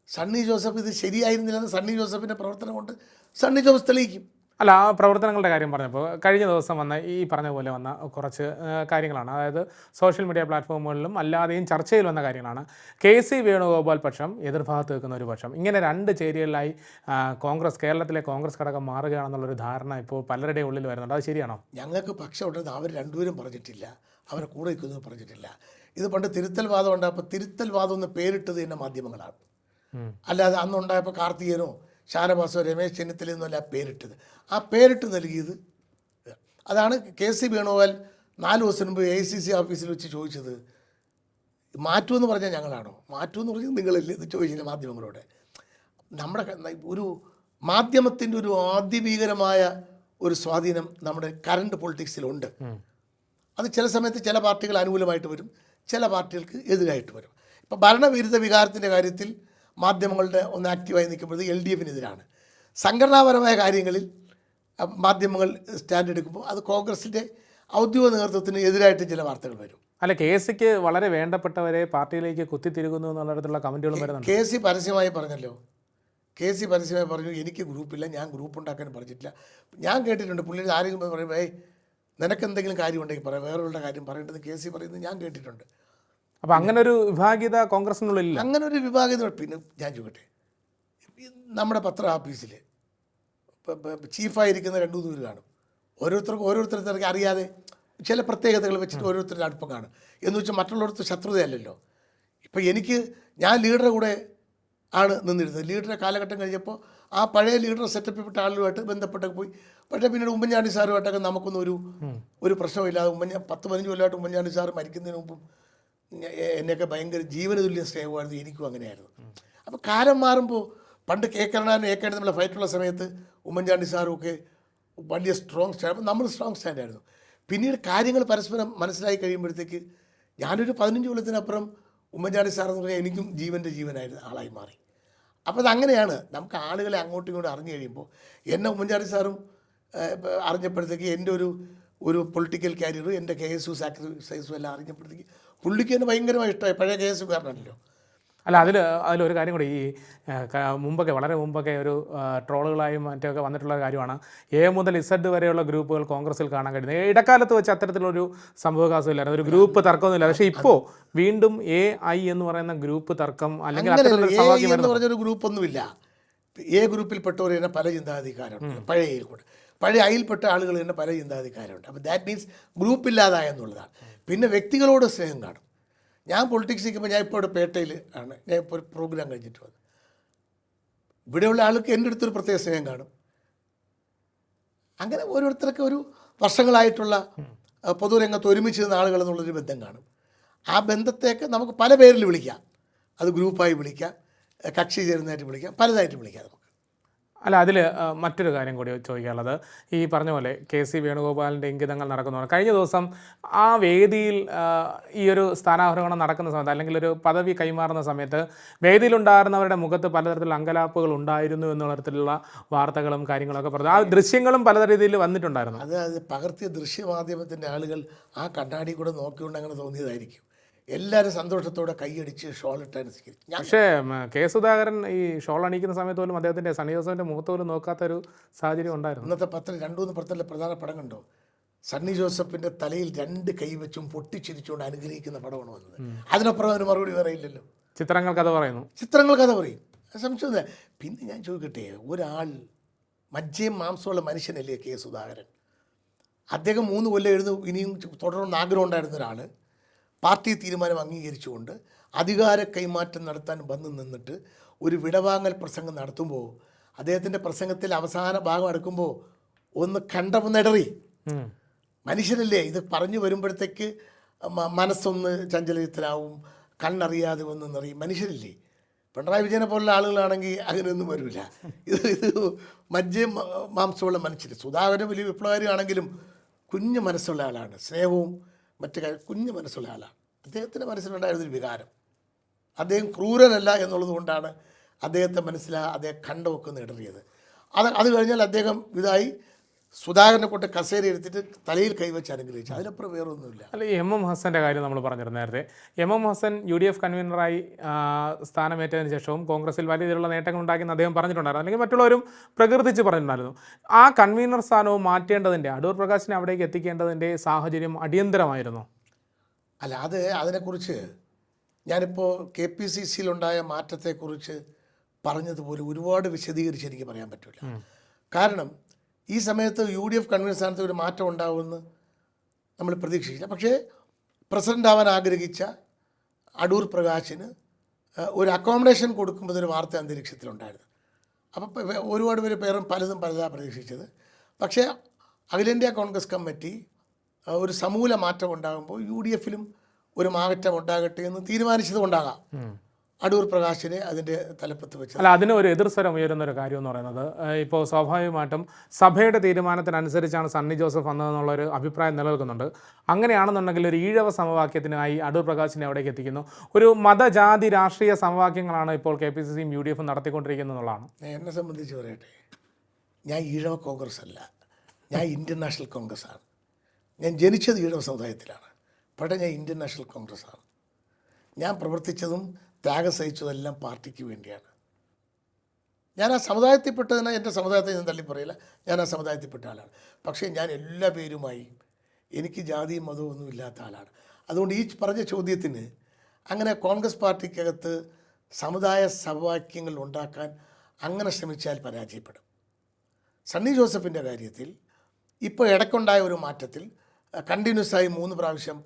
സണ്ണി ജോസഫ് ഇത് ശരിയായിരുന്നില്ലെന്ന് സണ്ണി ജോസഫിന്റെ പ്രവർത്തനം കൊണ്ട് സണ്ണി ജോസഫ് തെളിയിക്കും. അല്ല ആ പ്രവർത്തനങ്ങളുടെ കാര്യം പറഞ്ഞപ്പോൾ കഴിഞ്ഞ ദിവസം വന്ന ഈ പറഞ്ഞ പോലെ വന്ന കുറച്ച് കാര്യങ്ങളാണ്. അതായത് സോഷ്യൽ മീഡിയ പ്ലാറ്റ്ഫോമുകളിലും അല്ലാതെയും ചർച്ചയിൽ വന്ന കാര്യങ്ങളാണ്. കെ സി വേണുഗോപാൽ പക്ഷം എതിർഭാഗത്ത് നിൽക്കുന്ന ഒരു പക്ഷം. ഇങ്ങനെ രണ്ട് ചേരികളിലായി കോൺഗ്രസ് കേരളത്തിലെ കോൺഗ്രസ് ഘടകം മാറുകയാണെന്നുള്ളൊരു ധാരണ ഇപ്പോൾ പലരുടെയും ഉള്ളിൽ വരുന്നുണ്ട്. അത് ശരിയാണോ? ഞങ്ങൾക്ക് പക്ഷം ഉണ്ടെന്ന് അവർ രണ്ടുപേരും പറഞ്ഞിട്ടില്ല. അവരെ കൂടെ നിൽക്കുന്നത് പറഞ്ഞിട്ടില്ല. ഇത് പണ്ട് തിരുത്തൽ വാദം ഉണ്ടായപ്പോൾ തിരുത്തൽ വാദം എന്ന് പേരിട്ടത് തന്നെ മാധ്യമങ്ങളാണ്. അല്ലാതെ അന്നുണ്ടായപ്പോൾ കാർത്തികനോ ഷാനവാസോ രമേശ് ചെന്നിത്തലയൊന്നും അല്ല പേരിട്ടത്. ആ പേരിട്ട് നൽകിയത് അതാണ് കെ സി വേണുഗോപാൽ നാല് ദിവസം മുമ്പ് എ സി സി ഓഫീസിൽ വെച്ച് ചോദിച്ചത്. മാറ്റുമെന്ന് പറഞ്ഞാൽ ഞങ്ങളാണോ? മാറ്റുമെന്ന് പറഞ്ഞാൽ നിങ്ങളല്ലേ ഇത് ചോദിച്ചില്ല മാധ്യമങ്ങളോട്. നമ്മുടെ ഒരു മാധ്യമത്തിന്റെ ഒരു ആദ്യഭീകരമായ ഒരു സ്വാധീനം നമ്മുടെ കറണ്ട് പൊളിറ്റിക്സിലുണ്ട്. അത് ചില സമയത്ത് ചില പാർട്ടികൾ അനുകൂലമായിട്ട് വരും ചില പാർട്ടികൾക്ക് എതിരായിട്ട് വരും. ഇപ്പോൾ ഭരണവിരുദ്ധ വികാരത്തിന്റെ കാര്യത്തിൽ മാധ്യമങ്ങളുടെ ഒന്ന് ആക്റ്റീവായി നിൽക്കുമ്പോഴത് എൽ ഡി എഫിനെതിരാണ്. സംഘടനാപരമായ കാര്യങ്ങളിൽ മാധ്യമങ്ങൾ സ്റ്റാൻഡ് എടുക്കുമ്പോൾ അത് കോൺഗ്രസിന്റെ ഔദ്യോഗിക നേതൃത്വത്തിന് എതിരായിട്ട് ചില വാർത്തകൾ വരും. അല്ല കെ സിക്ക് വളരെ വേണ്ടപ്പെട്ടവരെ പാർട്ടിയിലേക്ക് കുത്തിത്തിരുകുന്നു എന്നുള്ള തരത്തിലുള്ള കമന്റുകളും വരുന്നുണ്ട്. കെ സി പരസ്യമായി പറഞ്ഞല്ലോ. കെ സി പരസ്യമായി പറഞ്ഞു എനിക്ക് ഗ്രൂപ്പില്ല ഞാൻ ഗ്രൂപ്പ് ഉണ്ടാക്കാൻ പറഞ്ഞിട്ടില്ല. ഞാൻ കേട്ടിട്ടുണ്ട് പുള്ളി ആരെങ്കിലും പറയുമ്പോൾ ഏയ് നിനക്ക് എന്തെങ്കിലും കാര്യം ഉണ്ടെങ്കിൽ പറയാം വേറൊരുടെ കാര്യം പറയേണ്ടത് കെ സി പറയുന്നത് ഞാൻ കേട്ടിട്ടുണ്ട്. അപ്പോൾ അങ്ങനെ ഒരു വിഭാഗീയത കോൺഗ്രസിനുള്ളിൽ അങ്ങനെ ഒരു വിഭാഗീയത പിന്നെ ഞാൻ ചോദിക്കട്ടെ. നമ്മുടെ പത്ര ഓഫീസിൽ ചീഫായിരിക്കുന്ന രണ്ടു മൂന്ന് പേര് കാണും. ഓരോരുത്തർക്കും ഓരോരുത്തർക്ക് അറിയാതെ ചില പ്രത്യേകതകൾ വെച്ചിട്ട് ഓരോരുത്തരുടെ അടുപ്പം കാണും. എന്ന് വെച്ചാൽ മറ്റുള്ളവർക്ക് ശത്രുതയല്ലല്ലോ. ഇപ്പം എനിക്ക് ഞാൻ ലീഡറുടെ കൂടെ ആണ് നിന്നിരുന്നത്. ലീഡറെ കാലഘട്ടം കഴിഞ്ഞപ്പോൾ ആ പഴയ ലീഡർ സെറ്റപ്പിൽപ്പെട്ട ആളുകളുമായിട്ട് ബന്ധപ്പെട്ടൊക്കെ പോയി. പക്ഷേ പിന്നീട് ഉമ്മൻചാണ്ടി സാറുമായിട്ടൊക്കെ നമുക്കൊന്നും ഒരു ഒരു പ്രശ്നമില്ലാതെ ഉമ്മൻചാ പത്ത് പതിനഞ്ച് കൊല്ലമായിട്ട് ഉമ്മൻചാണ്ടി സാർ മരിക്കുന്നതിന് മുമ്പും എന്നെയൊക്കെ ഭയങ്കര ജീവനതുല്യ സ്നേഹമായിരുന്നു. എനിക്കും അങ്ങനെയായിരുന്നു. അപ്പോൾ കാലം മാറുമ്പോൾ പണ്ട് കെ. കരുണാനും എ. കരുണ നമ്മളെ ഫൈറ്റുള്ള സമയത്ത് ഉമ്മൻചാണ്ടി സാറും ഒക്കെ വലിയ സ്ട്രോങ് സ്റ്റാൻഡ് നമ്മൾ സ്ട്രോങ് സ്റ്റാൻഡായിരുന്നു പിന്നീട് കാര്യങ്ങൾ പരസ്പരം മനസ്സിലായി കഴിയുമ്പോഴത്തേക്ക് ഞാനൊരു പതിനഞ്ച് കൊല്ലത്തിനപ്പുറം ഉമ്മൻചാണ്ടി സാർ എന്ന് പറഞ്ഞാൽ എനിക്കും ജീവന്റെ ജീവനായിരുന്നു ആളായി മാറി. അപ്പോൾ അതങ്ങനെയാണ് നമുക്ക് ആളുകളെ അങ്ങോട്ടും ഇങ്ങോട്ടും അറിഞ്ഞു കഴിയുമ്പോൾ എന്നെ ഉമ്മൻചാണ്ടി സാറും അറിഞ്ഞപ്പോഴത്തേക്ക് എന്റെ ഒരു ഒരു പൊളിറ്റിക്കൽ കാരിയറും എന്റെ കെ. എസ്. യു. സാക്രിഫൈസും എല്ലാം അറിഞ്ഞപ്പോഴത്തേക്ക് പുള്ളിക്ക് തന്നെ ഭയങ്കരമായി ഇഷ്ടമായി. പഴയ കെ എസ് യു കാരനാണല്ലോ അല്ല അതിൽ അതിലൊരു കാര്യം കൂടി ഈ മുമ്പൊക്കെ വളരെ മുമ്പൊക്കെ ഒരു ട്രോളുകളായും മറ്റൊക്കെ വന്നിട്ടുള്ള കാര്യമാണ്. എ മുതൽ ഇസഡ് വരെയുള്ള ഗ്രൂപ്പുകൾ കോൺഗ്രസിൽ കാണാൻ കഴിയുന്നത്. ഇടക്കാലത്ത് വെച്ച് അത്തരത്തിലൊരു സംഭവകാശമില്ലായിരുന്നു ഒരു ഗ്രൂപ്പ് തർക്കമൊന്നുമില്ല. പക്ഷേ ഇപ്പോൾ വീണ്ടും എ ഐ എന്ന് പറയുന്ന ഗ്രൂപ്പ് തർക്കം അല്ലെങ്കിൽ എന്ന് പറഞ്ഞൊരു ഗ്രൂപ്പൊന്നുമില്ല. എ ഗ്രൂപ്പിൽപ്പെട്ടവർ തന്നെ പല ചിന്താധികാരമുണ്ട്. പഴയ കൂടെ പഴയ അയിൽപ്പെട്ട ആളുകൾ തന്നെ പല ചിന്താധികാരമുണ്ട്. അപ്പോൾ ദാറ്റ് മീൻസ് ഗ്രൂപ്പ് ഇല്ലാതായ എന്നുള്ളതാണ് പിന്നെ വ്യക്തികളോട് സ്നേഹം കാണും. ഞാൻ പൊളിറ്റിക്സ് നിൽക്കുമ്പോൾ ഞാൻ ഇപ്പോൾ ഇവിടെ പേട്ടയിൽ ആണ്. ഞാൻ ഇപ്പോൾ ഒരു പ്രോഗ്രാം കഴിഞ്ഞിട്ട് വന്നു ഇവിടെയുള്ള ആൾക്ക് എന്റെ അടുത്തൊരു പ്രത്യേക സ്നേഹം കാണും. അങ്ങനെ ഓരോരുത്തർക്ക് ഒരു വർഷങ്ങളായിട്ടുള്ള പൊതുരംഗത്ത് ഒരുമിച്ച് നിന്ന ആളുകൾ എന്നുള്ളൊരു ബന്ധം കാണും. ആ ബന്ധത്തേക്ക് നമുക്ക് പല പേരിൽ വിളിക്കാം. അത് ഗ്രൂപ്പായി വിളിക്കാം. കക്ഷി ചേരുന്നതായിട്ട് വിളിക്കാം. പലതായിട്ട് വിളിക്കാം നമുക്ക്. അല്ല അതിൽ മറ്റൊരു കാര്യം കൂടി ചോദിക്കാനുള്ളത്. ഈ പറഞ്ഞ പോലെ കെ സി വേണുഗോപാലിന്റെ ഇംഗിതങ്ങൾ നടക്കുന്നതാണ്. കഴിഞ്ഞ ദിവസം ആ വേദിയിൽ ഈ ഒരു സ്ഥാനാരോഹണം നടക്കുന്ന സമയത്ത് അല്ലെങ്കിൽ ഒരു പദവി കൈമാറുന്ന സമയത്ത് വേദിയിലുണ്ടായിരുന്നവരുടെ മുഖത്ത് പലതരത്തിലുള്ള അങ്കലാപ്പുകൾ ഉണ്ടായിരുന്നു എന്നുള്ള തരത്തിലുള്ള വാർത്തകളും കാര്യങ്ങളൊക്കെ പറഞ്ഞു. ആ ദൃശ്യങ്ങളും പല രീതിയിൽ വന്നിട്ടുണ്ടായിരുന്നു. അത് പകർത്തിയ ദൃശ്യമാധ്യമത്തിന്റെ ആളുകൾ ആ കണ്ണാടി കൂടെ നോക്കിക്കൊണ്ട് അങ്ങനെ തോന്നിയതായിരിക്കും. എല്ലാവരും സന്തോഷത്തോടെ കൈയടിച്ച് അനുസരിക്കും ഞാൻ പക്ഷേ കെ സുധാകരൻ ഈ ഷോൾ അണിയിക്കുന്ന സമയത്ത് പോലും അദ്ദേഹത്തിന്റെ സണ്ണി ജോസഫിന്റെ മുഖത്ത് പോലും നോക്കാത്തൊരു സാഹചര്യം ഉണ്ടായിരുന്നു. ഇന്നത്തെ പത്രം രണ്ടു മൂന്ന് പത്രത്തിലെ പ്രധാന പടം കണ്ടോ സണ്ണി ജോസഫിന്റെ തലയിൽ രണ്ട് കൈവച്ചും പൊട്ടിച്ചിരിച്ചുകൊണ്ട് അനുഗ്രഹിക്കുന്ന പടമാണ് വന്നത്. അതിനപ്പുറം അതിന് മറുപടി പറയില്ലല്ലോ ചിത്രങ്ങൾ കഥ പറയുന്നു. ചിത്രങ്ങൾ കഥ പറയും. സംശയം പിന്നെ ഞാൻ ചോദിക്കട്ടെ ഒരാൾ മജ്ജയും മാംസമുള്ള മനുഷ്യനല്ലേ കെ സുധാകരൻ? അദ്ദേഹം മൂന്ന് കൊല്ലം എഴുതും ഇനിയും തുടർന്ന് ആഗ്രഹം ഉണ്ടായിരുന്ന ഒരാൾ പാർട്ടി തീരുമാനം അംഗീകരിച്ചുകൊണ്ട് അധികാര കൈമാറ്റം നടത്താൻ വന്നു നിന്നിട്ട് ഒരു വിടവാങ്ങൽ പ്രസംഗം നടത്തുമ്പോൾ അദ്ദേഹത്തിന്റെ പ്രസംഗത്തിൽ അവസാന ഭാഗം അടുക്കുമ്പോൾ ഒന്ന് കണ്ടമെന്നിടറി ഉം. മനുഷ്യരല്ലേ ഇത് പറഞ്ഞു വരുമ്പോഴത്തേക്ക് മനസ്സൊന്ന് ചഞ്ചലത്തിലാവും കണ്ണറിയാതെ ഒന്ന് നിറയും. മനുഷ്യരില്ലേ? പിണറായി വിജയനെ പോലുള്ള ആളുകളാണെങ്കിൽ അങ്ങനെയൊന്നും വരില്ല. ഇത് ഇത് മജ്ജയും മാംസമുള്ള മനുഷ്യർ സുധാകരൻ വലിയ വിപ്ലവകാരിയാണെങ്കിലും കുഞ്ഞു മനസ്സുള്ള ആളാണ്. സ്നേഹവും മറ്റു കുഞ്ഞു മനസ്സുള്ള ആളാണ്. അദ്ദേഹത്തിന്റെ മനസ്സിലുണ്ടായിരുന്നൊരു വികാരം. അദ്ദേഹം ക്രൂരനല്ല എന്നുള്ളതുകൊണ്ടാണ് അദ്ദേഹത്തെ മനസ്സിലാ അദ്ദേഹം കണ്ടമൊക്കെ നേടിയത്. അത് അത് കഴിഞ്ഞാൽ അദ്ദേഹം ഇതായി സുധാകരനെ കൊണ്ട് കസേര എടുത്തിട്ട് തലയിൽ കൈവച്ച് അനുഗ്രഹിച്ചു. അതിനപ്പുറം വേറൊന്നുമില്ല. അല്ല എം എം ഹസന്റെ കാര്യം നമ്മൾ പറഞ്ഞിരുന്നു നേരത്തെ. M M Hassan U D F കൺവീനറായി സ്ഥാനമേറ്റതിന് ശേഷവും കോൺഗ്രസിൽ വലിയ രീതിയിലുള്ള നേട്ടങ്ങൾ ഉണ്ടാക്കിയെന്ന് അദ്ദേഹം പറഞ്ഞിട്ടുണ്ടായിരുന്നു. അല്ലെങ്കിൽ മറ്റുള്ളവരും പ്രകീർത്തിച്ച് പറഞ്ഞിട്ടുണ്ടായിരുന്നു. ആ കൺവീനർ സ്ഥാനവും മാറ്റേണ്ടതിന്റെ അടൂർ പ്രകാശിനെ അവിടേക്ക് എത്തിക്കേണ്ടതിന്റെ സാഹചര്യം അടിയന്തരമായിരുന്നു? അല്ല അത് അതിനെക്കുറിച്ച് ഞാനിപ്പോൾ കെ പി സി സിയിലുണ്ടായ മാറ്റത്തെക്കുറിച്ച് പറഞ്ഞതുപോലെ ഒരുപാട് വിശദീകരിച്ച് എനിക്ക് പറയാൻ പറ്റില്ല കാരണം ഈ സമയത്ത് യു ഡി എഫ് കൺവീനർ സ്ഥാനത്ത് ഒരു മാറ്റം ഉണ്ടാവുമെന്ന് നമ്മൾ പ്രതീക്ഷിച്ചില്ല. പക്ഷേ പ്രസിഡന്റ് ആവാൻ ആഗ്രഹിച്ച അടൂർ പ്രകാശിന് ഒരു അക്കോമഡേഷൻ കൊടുക്കുമ്പോൾ ഒരു വാർത്ത അന്തരീക്ഷത്തിലുണ്ടായിരുന്നു അപ്പോൾ ഒരുപാട് പേര് പേരും പലതും പലതാണ് പ്രതീക്ഷിച്ചത്. പക്ഷേ അഖിലേന്ത്യാ കോൺഗ്രസ് കമ്മിറ്റി ഒരു സമൂല മാറ്റം ഉണ്ടാകുമ്പോൾ യു ഡി എഫിലും ഒരു മാറ്റം ഉണ്ടാകട്ടെ എന്ന് തീരുമാനിച്ചത് കൊണ്ടാകാം. അടൂർ പ്രകാശിനെ അതിന്റെ തലപ്പത്ത് വെച്ചത്. അല്ല അതിന് ഒരു എതിർസ്വരം ഉയരുന്ന ഒരു കാര്യം എന്ന് പറയുന്നത് ഇപ്പോൾ സ്വാഭാവികമായിട്ടും സഭയുടെ തീരുമാനത്തിനനുസരിച്ചാണ് സണ്ണി ജോസഫ് വന്നതെന്നുള്ള ഒരു അഭിപ്രായം നിലനിൽക്കുന്നുണ്ട്. അങ്ങനെയാണെന്നുണ്ടെങ്കിൽ ഒരു ഈഴവ സമവാക്യത്തിനായി അടൂർ പ്രകാശിനെ അവിടേക്ക് എത്തിക്കുന്നു. ഒരു മതജാതി രാഷ്ട്രീയ സമവാക്യങ്ങളാണ് ഇപ്പോൾ കെ പി സി സിയും യു ഡി എഫും നടത്തിക്കൊണ്ടിരിക്കുന്നത് എന്നുള്ളതാണ്. എന്നെ സംബന്ധിച്ച് പറയട്ടെ ഞാൻ ഈഴവ കോൺഗ്രസ് അല്ല ഞാൻ ഇന്ത്യൻ നാഷണൽ കോൺഗ്രസ് ആണ് ഞാൻ ജനിച്ചത് ഈഴവ സമുദായത്തിലാണ് പക്ഷേ ഞാൻ ഇന്ത്യൻ നാഷണൽ കോൺഗ്രസ് ആണ് ഞാൻ പ്രവർത്തിച്ചതും ത്യാഗം സഹിച്ചതെല്ലാം പാർട്ടിക്ക് വേണ്ടിയാണ്. ഞാൻ ആ സമുദായത്തിൽപ്പെട്ടതിന് എന്റെ സമുദായത്തെ ഞാൻ തള്ളി പറയില്ല. ഞാൻ ആ സമുദായത്തിൽപ്പെട്ട ആളാണ്. പക്ഷേ ഞാൻ എല്ലാ പേരുമായി എനിക്ക് ജാതിയും മതവും ഒന്നും ഇല്ലാത്ത ആളാണ്. അതുകൊണ്ട് ഈ പറഞ്ഞ ചോദ്യത്തിന് അങ്ങനെ കോൺഗ്രസ് പാർട്ടിക്കകത്ത് സമുദായ സമവാക്യങ്ങൾ ഉണ്ടാക്കാൻ അങ്ങനെ ശ്രമിച്ചാൽ പരാജയപ്പെടും. സണ്ണി ജോസഫിന്റെ കാര്യത്തിൽ ഇപ്പോൾ ഇടയ്ക്കുണ്ടായ ഒരു മാറ്റത്തിൽ കണ്ടിന്യൂസായി മൂന്ന് പ്രാവശ്യം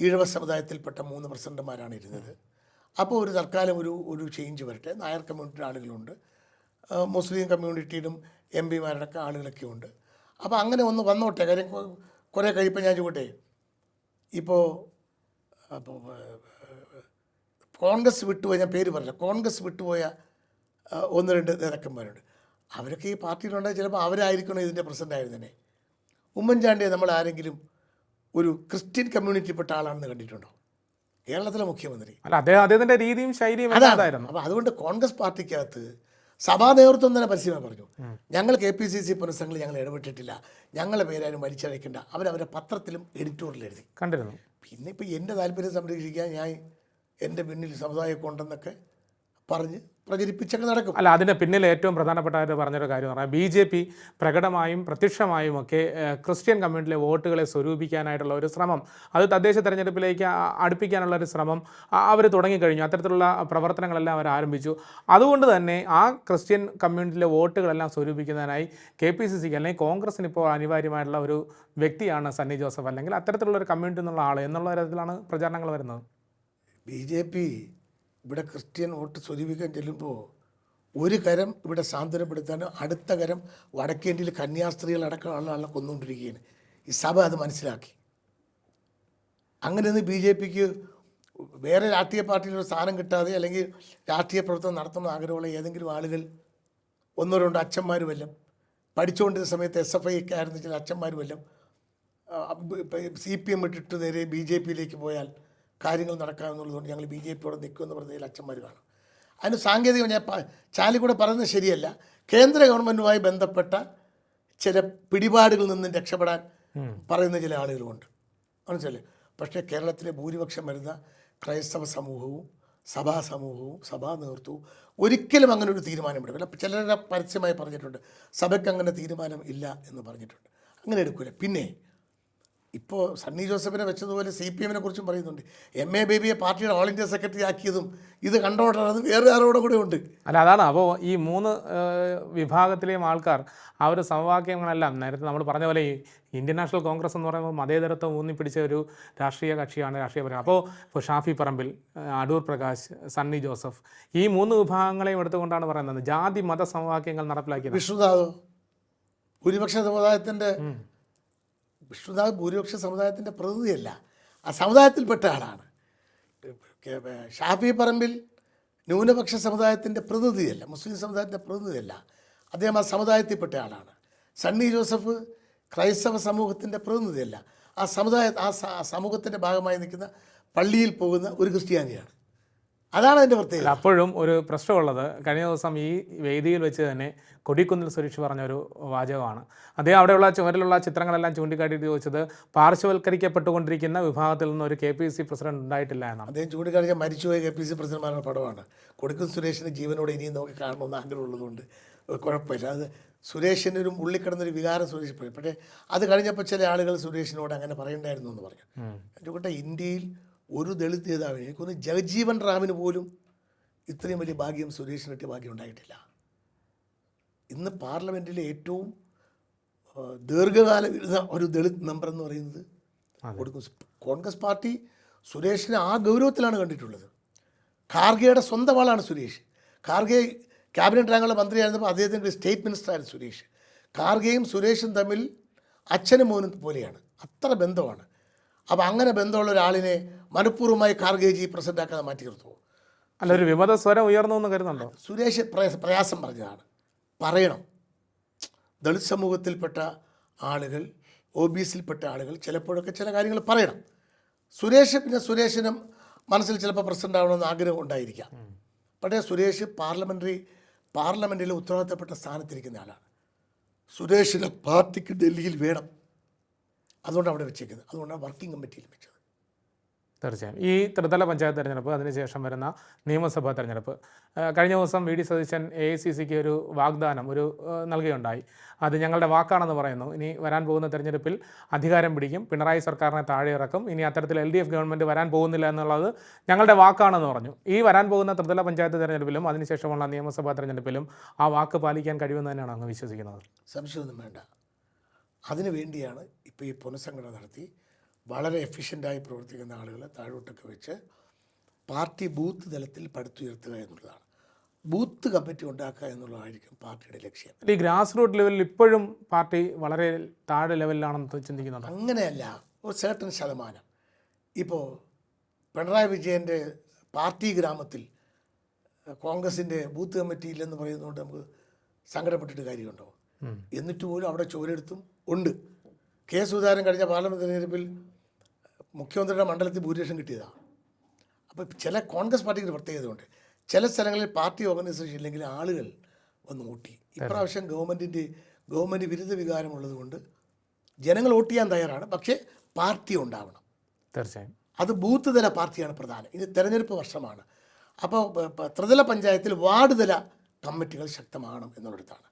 ഈഴവ സമുദായത്തിൽപ്പെട്ട മൂന്ന് പ്രസിഡന്റുമാരാണ് ഇരുന്നത്. അപ്പോൾ ഒരു തൽക്കാലം ഒരു ഒരു ചേഞ്ച് വരട്ടെ. നായർ കമ്മ്യൂണിറ്റിയുടെ ആളുകളുണ്ട്. മുസ്ലിം കമ്മ്യൂണിറ്റിയിലും എം പിമാരുടെയൊക്കെ ആളുകളൊക്കെ ഉണ്ട്. അപ്പോൾ അങ്ങനെ ഒന്ന് വന്നോട്ടെ. കാര്യം കുറേ കഴിയുമ്പോൾ ഞാൻ ചോട്ടെ ഇപ്പോൾ കോൺഗ്രസ് വിട്ടുപോയ ഞാൻ പേര് പറഞ്ഞില്ല. കോൺഗ്രസ് വിട്ടുപോയ ഒന്ന് രണ്ട് നേതാക്കന്മാരുണ്ട്. അവരൊക്കെ ഈ പാർട്ടിയിലുണ്ടെങ്കിൽ ചിലപ്പോൾ അവരായിരിക്കണം ഇതിന്റെ പ്രസിഡന്റ് ആയിരുന്നേ ഉമ്മൻചാണ്ടിയെ നമ്മൾ ആരെങ്കിലും ഒരു ക്രിസ്ത്യൻ കമ്മ്യൂണിറ്റിപ്പെട്ട ആളാണെന്ന് കണ്ടിട്ടുണ്ടോ? കേരളത്തിലെ മുഖ്യമന്ത്രി. അല്ല അദ്ദേഹം അദ്ദേഹത്തിന്റെ രീതിയും ശൈലിയും അതായിരുന്നു അപ്പോൾ അതുകൊണ്ട് കോൺഗ്രസ് പാർട്ടിക്കകത്ത് സഭാ നേതൃത്വം തന്നെ പരിശീലനം പറഞ്ഞു. ഞങ്ങൾ കെ പി സി സി പുനഃസംഘങ്ങളിൽ ഞങ്ങൾ ഇടപെട്ടിട്ടില്ല. ഞങ്ങളെ പേരാരും വലിച്ചഴക്കേണ്ട അവരവരെ പത്രത്തിലും എഡിറ്റോറിയൽ എഴുതി. കണ്ടിരുന്നു. പിന്നെ ഇപ്പോൾ എന്റെ താല്പര്യം സംരക്ഷിക്കാൻ ഞാൻ എന്റെ പിന്നിൽ സമുദായമൊക്കെ ഉണ്ടെന്നൊക്കെ പറഞ്ഞ് പ്രചരിപ്പിച്ചൊക്കെ നടക്കും. അല്ല അതിന്റെ പിന്നിൽ ഏറ്റവും പ്രധാനപ്പെട്ടതായിട്ട് പറഞ്ഞൊരു കാര്യം എന്ന് പറഞ്ഞാൽ ബി ജെ പി പ്രകടമായും പ്രത്യക്ഷമായും ഒക്കെ ക്രിസ്ത്യൻ കമ്മ്യൂണിറ്റിയിലെ വോട്ടുകളെ സ്വരൂപിക്കാനായിട്ടുള്ള ഒരു ശ്രമം അത് തദ്ദേശ തെരഞ്ഞെടുപ്പിലേക്ക് അടുപ്പിക്കാനുള്ള ഒരു ശ്രമം അവർ തുടങ്ങിക്കഴിഞ്ഞു അത്തരത്തിലുള്ള പ്രവർത്തനങ്ങളെല്ലാം അവർ ആരംഭിച്ചു. അതുകൊണ്ട് തന്നെ ആ ക്രിസ്ത്യൻ കമ്മ്യൂണിറ്റിയിലെ വോട്ടുകളെല്ലാം സ്വരൂപിക്കുന്നതിനായി കെ പി സി സിക്ക് അല്ലെങ്കിൽ കോൺഗ്രസിന് ഇപ്പോൾ അനിവാര്യമായിട്ടുള്ള ഒരു വ്യക്തിയാണ് സണ്ണി ജോസഫ് അല്ലെങ്കിൽ അത്തരത്തിലുള്ള ഒരു കമ്മ്യൂണിറ്റി എന്നുള്ള ആൾ എന്നുള്ള തരത്തിലാണ് പ്രചാരണങ്ങൾ വരുന്നത്. ബി ജെ പി ഇവിടെ ക്രിസ്ത്യൻ വോട്ട് സ്വരൂപിക്കാൻ ചെല്ലുമ്പോൾ ഒരു കരം ഇവിടെ സാന്ത്വനപ്പെടുത്താനും അടുത്ത കരം വടക്കേന്ത്യയിൽ കന്യാസ്ത്രീകളടക്കമുള്ള ആളെ കൊന്നുകൊണ്ടിരിക്കുകയാണ് ഈ സഭ അത് മനസ്സിലാക്കി. അങ്ങനെയൊന്നും ബി ജെ പിക്ക് വേറെ രാഷ്ട്രീയ പാർട്ടിയിൽ ഒരു സ്ഥാനം കിട്ടാതെ അല്ലെങ്കിൽ രാഷ്ട്രീയ പ്രവർത്തനം നടത്തണം ആഗ്രഹമുള്ള ഏതെങ്കിലും ആളുകൾ ഒന്നോ രണ്ടോ അച്ഛന്മാർ വല്ലം പഠിച്ചുകൊണ്ടിരുന്ന സമയത്ത് എസ് എഫ് ഐ ആയിരുന്ന ചില അച്ഛന്മാർ വല്ലം സി പി എം ഇട്ടിട്ട് നേരെ ബി ജെ പിയിലേക്ക് പോയാൽ കാര്യങ്ങൾ നടക്കാമെന്നുള്ളതുകൊണ്ട് ഞങ്ങൾ ബി ജെ പിയോടെ നിൽക്കുമെന്ന് പറഞ്ഞതിൽ അച്ഛന്മാർ കാണും. അതിന് സാങ്കേതികം ഞാൻ ചാലിക്കൂടെ ചാലി കൂടെ പറയുന്നത് ശരിയല്ല. കേന്ദ്ര ഗവൺമെന്റുമായി ബന്ധപ്പെട്ട ചില പിടിപാടുകളിൽ നിന്നും രക്ഷപ്പെടാൻ പറയുന്ന ചില ആളുകളുമുണ്ട്. മനസ്സിലല്ലേ പക്ഷേ കേരളത്തിലെ ഭൂരിപക്ഷം വരുന്ന ക്രൈസ്തവ സമൂഹവും സഭാ സമൂഹവും സഭാ നേതൃത്വവും ഒരിക്കലും അങ്ങനെ ഒരു തീരുമാനം എടുക്കില്ല. ചിലരുടെ പരസ്യമായി പറഞ്ഞിട്ടുണ്ട് സഭയ്ക്ക് അങ്ങനെ തീരുമാനം ഇല്ല എന്ന് പറഞ്ഞിട്ടുണ്ട്. അങ്ങനെ എടുക്കില്ല പിന്നെ ഇപ്പോൾ സണ്ണി ജോസഫിനെ വെച്ചതുപോലെ സി പി എമ്മിനെ കുറിച്ചും പറയുന്നുണ്ട്. എം എ ബേബിയെ പാർട്ടിയുടെ ഓൾ ഇന്ത്യ സെക്രട്ടറി ആക്കിയതും ഇത് കണ്ടോണ്ടത് വേറെ ആരോടെ കൂടെ ഉണ്ട്. അല്ല അതാണ്. അപ്പോൾ ഈ മൂന്ന് വിഭാഗത്തിലെയും ആൾക്കാർ ആ ഒരു സമവാക്യങ്ങളെല്ലാം നേരത്തെ നമ്മൾ പറഞ്ഞ പോലെ ഈ ഇന്ത്യൻ നാഷണൽ കോൺഗ്രസ് എന്ന് പറയുമ്പോൾ മതേതരത്വം ഊന്നിപ്പിടിച്ച ഒരു രാഷ്ട്രീയ കക്ഷിയാണ് രാഷ്ട്രീയ പരം അപ്പോൾ ഇപ്പോൾ ഷാഫി പറമ്പിൽ അടൂർ പ്രകാശ് സണ്ണി ജോസഫ് ഈ മൂന്ന് വിഭാഗങ്ങളെയും എടുത്തുകൊണ്ടാണ് പറയുന്നത്. ജാതി മത സമവാക്യങ്ങൾ നടപ്പിലാക്കിയത്. വിഷ്ണുദാദോ ഭൂരിപക്ഷ സമുദായത്തിന്റെ വിഷ്ണുദാസ് ഭൂരിപക്ഷ സമുദായത്തിന്റെ പ്രതിനിധിയല്ല. ആ സമുദായത്തിൽപ്പെട്ട ആളാണ്. ഷാഫി പറമ്പിൽ ന്യൂനപക്ഷ സമുദായത്തിന്റെ പ്രതിനിധിയല്ല മുസ്ലിം സമുദായത്തിന്റെ പ്രതിനിധിയല്ല. അദ്ദേഹം ആ സമുദായത്തിൽപ്പെട്ട ആളാണ്. സണ്ണി ജോസഫ് ക്രൈസ്തവ സമൂഹത്തിന്റെ പ്രതിനിധിയല്ല. ആ സമുദായ ആ സമൂഹത്തിന്റെ ഭാഗമായി നിൽക്കുന്ന പള്ളിയിൽ പോകുന്ന ഒരു ക്രിസ്ത്യാനിയാണ്. അതാണ് അതിന്റെ പ്രത്യേകത. അപ്പോഴും ഒരു പ്രശ്നമുള്ളത് കഴിഞ്ഞ ദിവസം ഈ വേദിയിൽ വെച്ച് തന്നെ കൊടിക്കുന്നിൽ സുരേഷ് പറഞ്ഞൊരു വാചകമാണ്. അദ്ദേഹം അവിടെയുള്ള ചുമരിലുള്ള ചിത്രങ്ങളെല്ലാം ചൂണ്ടിക്കാട്ടിയിട്ട് ചോദിച്ചത് പാർശ്വവൽക്കരിക്കപ്പെട്ടുകൊണ്ടിരിക്കുന്ന വിഭാഗത്തിൽ നിന്ന് ഒരു കെ പി സി പ്രസിഡന്റ് ഉണ്ടായിട്ടില്ല എന്നാണ്. അദ്ദേഹം ചൂണ്ടിക്കാണിച്ച മരിച്ചുപോയ കെ പി സി പ്രസിഡന്റുമാരുടെ പടമാണ്. കൊടുക്കും സുരേഷിന് ജീവനോടെ ഇനിയും നമുക്ക് കാണണമെന്ന് ആഗ്രഹമുള്ളതുകൊണ്ട് കുഴപ്പമില്ല. അത് സുരേഷിന് ഒരു ഉള്ളിക്കിടന്നൊരു വികാരം സുരേഷ് പോയി. പക്ഷേ അത് കഴിഞ്ഞപ്പോൾ ചില ആളുകൾ സുരേഷിനോട് അങ്ങനെ പറയണ്ടായിരുന്നു എന്ന് പറഞ്ഞു. അതുകൊണ്ട് ഇന്ത്യയിൽ ഒരു ദളിത് നേതാവിന് എനിക്കൊന്ന് ജഗജീവൻ റാമിന് പോലും ഇത്രയും വലിയ ഭാഗ്യം സുരേഷിനിട്ട് ഭാഗ്യം ഉണ്ടായിട്ടില്ല. ഇന്ന് പാർലമെന്റിലെ ഏറ്റവും ദീർഘകാല ദീർഘകാലം ഇരുന്ന ഒരു ദളിത് മെമ്പർ എന്ന് പറയുന്നത് കൊടുക്കും. കോൺഗ്രസ് പാർട്ടി സുരേഷിനെ ആ ഗൗരവത്തിലാണ് കണ്ടിട്ടുള്ളത്. ഖാർഗെയുടെ സ്വന്തം ആളാണ് സുരേഷ്. ഖാർഗെ ക്യാബിനറ്റ് റാങ്കുള്ള മന്ത്രിയായിരുന്നപ്പോൾ അദ്ദേഹത്തിന്റെ സ്റ്റേറ്റ് മിനിസ്റ്ററായിരുന്നു സുരേഷ്. ഖാർഗെയും സുരേഷും തമ്മിൽ അച്ഛനും മോനും പോലെയാണ്. അത്ര ബന്ധമാണ്. അപ്പോൾ അങ്ങനെ ബന്ധമുള്ള ഒരാളിനെ മനഃപൂർവമായി ഖാർഗെജി പ്രസിഡന്റാക്കാതെ മാറ്റി നിർത്തുമോ അല്ല ഒരു വിമത സ്വരം ഉയർന്നു എന്ന് കരുതുന്നുണ്ടോ? സുരേഷ് പ്രയ- പ്രയാസം പറഞ്ഞതാണ്. പറയണം. ദളിത് സമൂഹത്തിൽപ്പെട്ട ആളുകൾ ഒ ബി സിയിൽപ്പെട്ട ആളുകൾ ചിലപ്പോഴൊക്കെ ചില കാര്യങ്ങൾ പറയണം. സുരേഷ് പിന്നെ സുരേഷിനും മനസ്സിൽ ചിലപ്പോൾ പ്രസിഡന്റ് ആവണമെന്ന് ആഗ്രഹം ഉണ്ടായിരിക്കാം. പക്ഷേ സുരേഷ് പാർലമെന്ററി പാർലമെന്റിൽ ഉത്തരവാദിത്തപ്പെട്ട സ്ഥാനത്തിരിക്കുന്ന ആളാണ്. സുരേഷിനെ പാർട്ടിക്ക് ഡൽഹിയിൽ വേണം. അതുകൊണ്ട് അവിടെ വെച്ചേക്കുന്നത്. അതുകൊണ്ടാണ് വർക്കിംഗ് കമ്മിറ്റിയിൽ വെച്ചത്. തീർച്ചയായും. ഈ ത്രിതല പഞ്ചായത്ത് തെരഞ്ഞെടുപ്പ് അതിനുശേഷം വരുന്ന നിയമസഭാ തെരഞ്ഞെടുപ്പ്. കഴിഞ്ഞ ദിവസം V D Satheesan A I C സിക്ക് ഒരു വാഗ്ദാനം ഒരു നൽകുകയുണ്ടായി. അത് ഞങ്ങളുടെ വാക്കാണെന്ന് പറയുന്നു. ഇനി വരാൻ പോകുന്ന തെരഞ്ഞെടുപ്പിൽ അധികാരം പിടിക്കും. പിണറായി സർക്കാരിനെ താഴെ ഇറക്കും. ഇനി അത്തരത്തിൽ എൽ ഡി എഫ് ഗവൺമെന്റ് വരാൻ പോകുന്നില്ല എന്നുള്ളത് ഞങ്ങളുടെ വാക്കാണെന്ന് പറഞ്ഞു. ഈ വരാൻ പോകുന്ന ത്രിതല പഞ്ചായത്ത് തെരഞ്ഞെടുപ്പിലും അതിനുശേഷമുള്ള നിയമസഭാ തെരഞ്ഞെടുപ്പിലും ആ വാക്ക് പാലിക്കാൻ കഴിയുമെന്ന് തന്നെയാണ് അങ്ങ് വിശ്വസിക്കുന്നത്. സംശയമൊന്നും വേണ്ട. അതിനു വേണ്ടിയാണ് ഇപ്പോൾ ഈ പുനഃസംഘടന നടത്തി വളരെ എഫിഷ്യന്റായി പ്രവർത്തിക്കുന്ന ആളുകളെ താഴോട്ടൊക്കെ വെച്ച് പാർട്ടി ബൂത്ത് തലത്തിൽ പടുത്തുയർത്തുക എന്നുള്ളതാണ്. ബൂത്ത് കമ്മിറ്റി ഉണ്ടാക്കുക എന്നുള്ളതായിരിക്കും പാർട്ടിയുടെ ലക്ഷ്യം. ഈ ഗ്രാസ് റൂട്ട് ലെവലിൽ ഇപ്പോഴും പാർട്ടി വളരെ താഴെ ലെവലിലാണെന്ന് ചിന്തിക്കുന്നുണ്ട്? അങ്ങനെയല്ല ഒരു certain ശതമാനം. ഇപ്പോൾ പിണറായി വിജയന്റെ പാർട്ടി ഗ്രാമത്തിൽ കോൺഗ്രസിന്റെ ബൂത്ത് കമ്മിറ്റി ഇല്ലെന്ന് പറയുന്നതുകൊണ്ട് നമുക്ക് സങ്കടപ്പെട്ടിട്ട് കാര്യമുണ്ടോ? എന്നിട്ട് പോലും അവിടെ ചുവരെടുത്തും ഉണ്ട്. കെ സുധാകരൻ കഴിഞ്ഞ പാർലമെന്റ് തെരഞ്ഞെടുപ്പിൽ മുഖ്യമന്ത്രിയുടെ മണ്ഡലത്തിൽ ഭൂരിപക്ഷം കിട്ടിയതാണ് അപ്പോൾ ചില കോൺഗ്രസ് പാർട്ടിക്ക് ഒരു പ്രത്യേകതയുണ്ട് ചില സ്ഥലങ്ങളിൽ പാർട്ടി ഓർഗനൈസേഷൻ ഇല്ലെങ്കിൽ ആളുകൾ വന്ന് വോട്ട് ചെയ്യും. ഇപ്രാവശ്യം ഗവൺമെന്റിന്റെ ഗവൺമെന്റ് വിരുദ്ധ വികാരമുള്ളത് കൊണ്ട് ജനങ്ങൾ വോട്ട് ചെയ്യാൻ തയ്യാറാണ്. പക്ഷേ പാർട്ടി ഉണ്ടാവണം. തീർച്ചയായും. അത് ബൂത്ത് തല പാർട്ടിയാണ് പ്രധാനം. ഇനി തെരഞ്ഞെടുപ്പ് വർഷമാണ്. അപ്പോൾ ത്രിതല പഞ്ചായത്തിൽ വാർഡ് തല കമ്മിറ്റികൾ ശക്തമാകണം എന്നുള്ളിടത്താണ്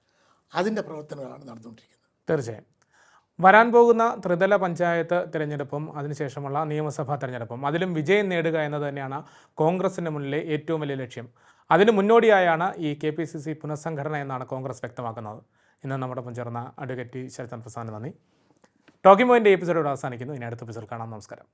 അതിന്റെ പ്രവർത്തനങ്ങളാണ് നടന്നുകൊണ്ടിരിക്കുന്നത്. തീർച്ചയായും. വരാൻ പോകുന്ന ത്രിതല പഞ്ചായത്ത് തിരഞ്ഞെടുപ്പും അതിനുശേഷമുള്ള നിയമസഭാ തിരഞ്ഞെടുപ്പും. അതിലും വിജയം നേടുക എന്നത് തന്നെയാണ് കോൺഗ്രസിന് മുന്നിലെ ഏറ്റവും വലിയ ലക്ഷ്യം. അതിന് മുന്നോടിയായാണ് ഈ കെ പി സി സി പുനഃസംഘടന എന്നാണ് കോൺഗ്രസ് വ്യക്തമാക്കുന്നത്. ഇന്ന് നമ്മുടെ ചേർന്ന അഡ്വക്കേറ്റ് ശരത്ചന്ദ്ര പ്രസാദ് നന്ദി. ടോക്കിംഗ് പോയിന്റ് എപ്പിസോഡ് അവസാനിക്കുന്നു. ഇനി അടുത്ത എപ്പിസോഡ് കാണാം. നമസ്കാരം.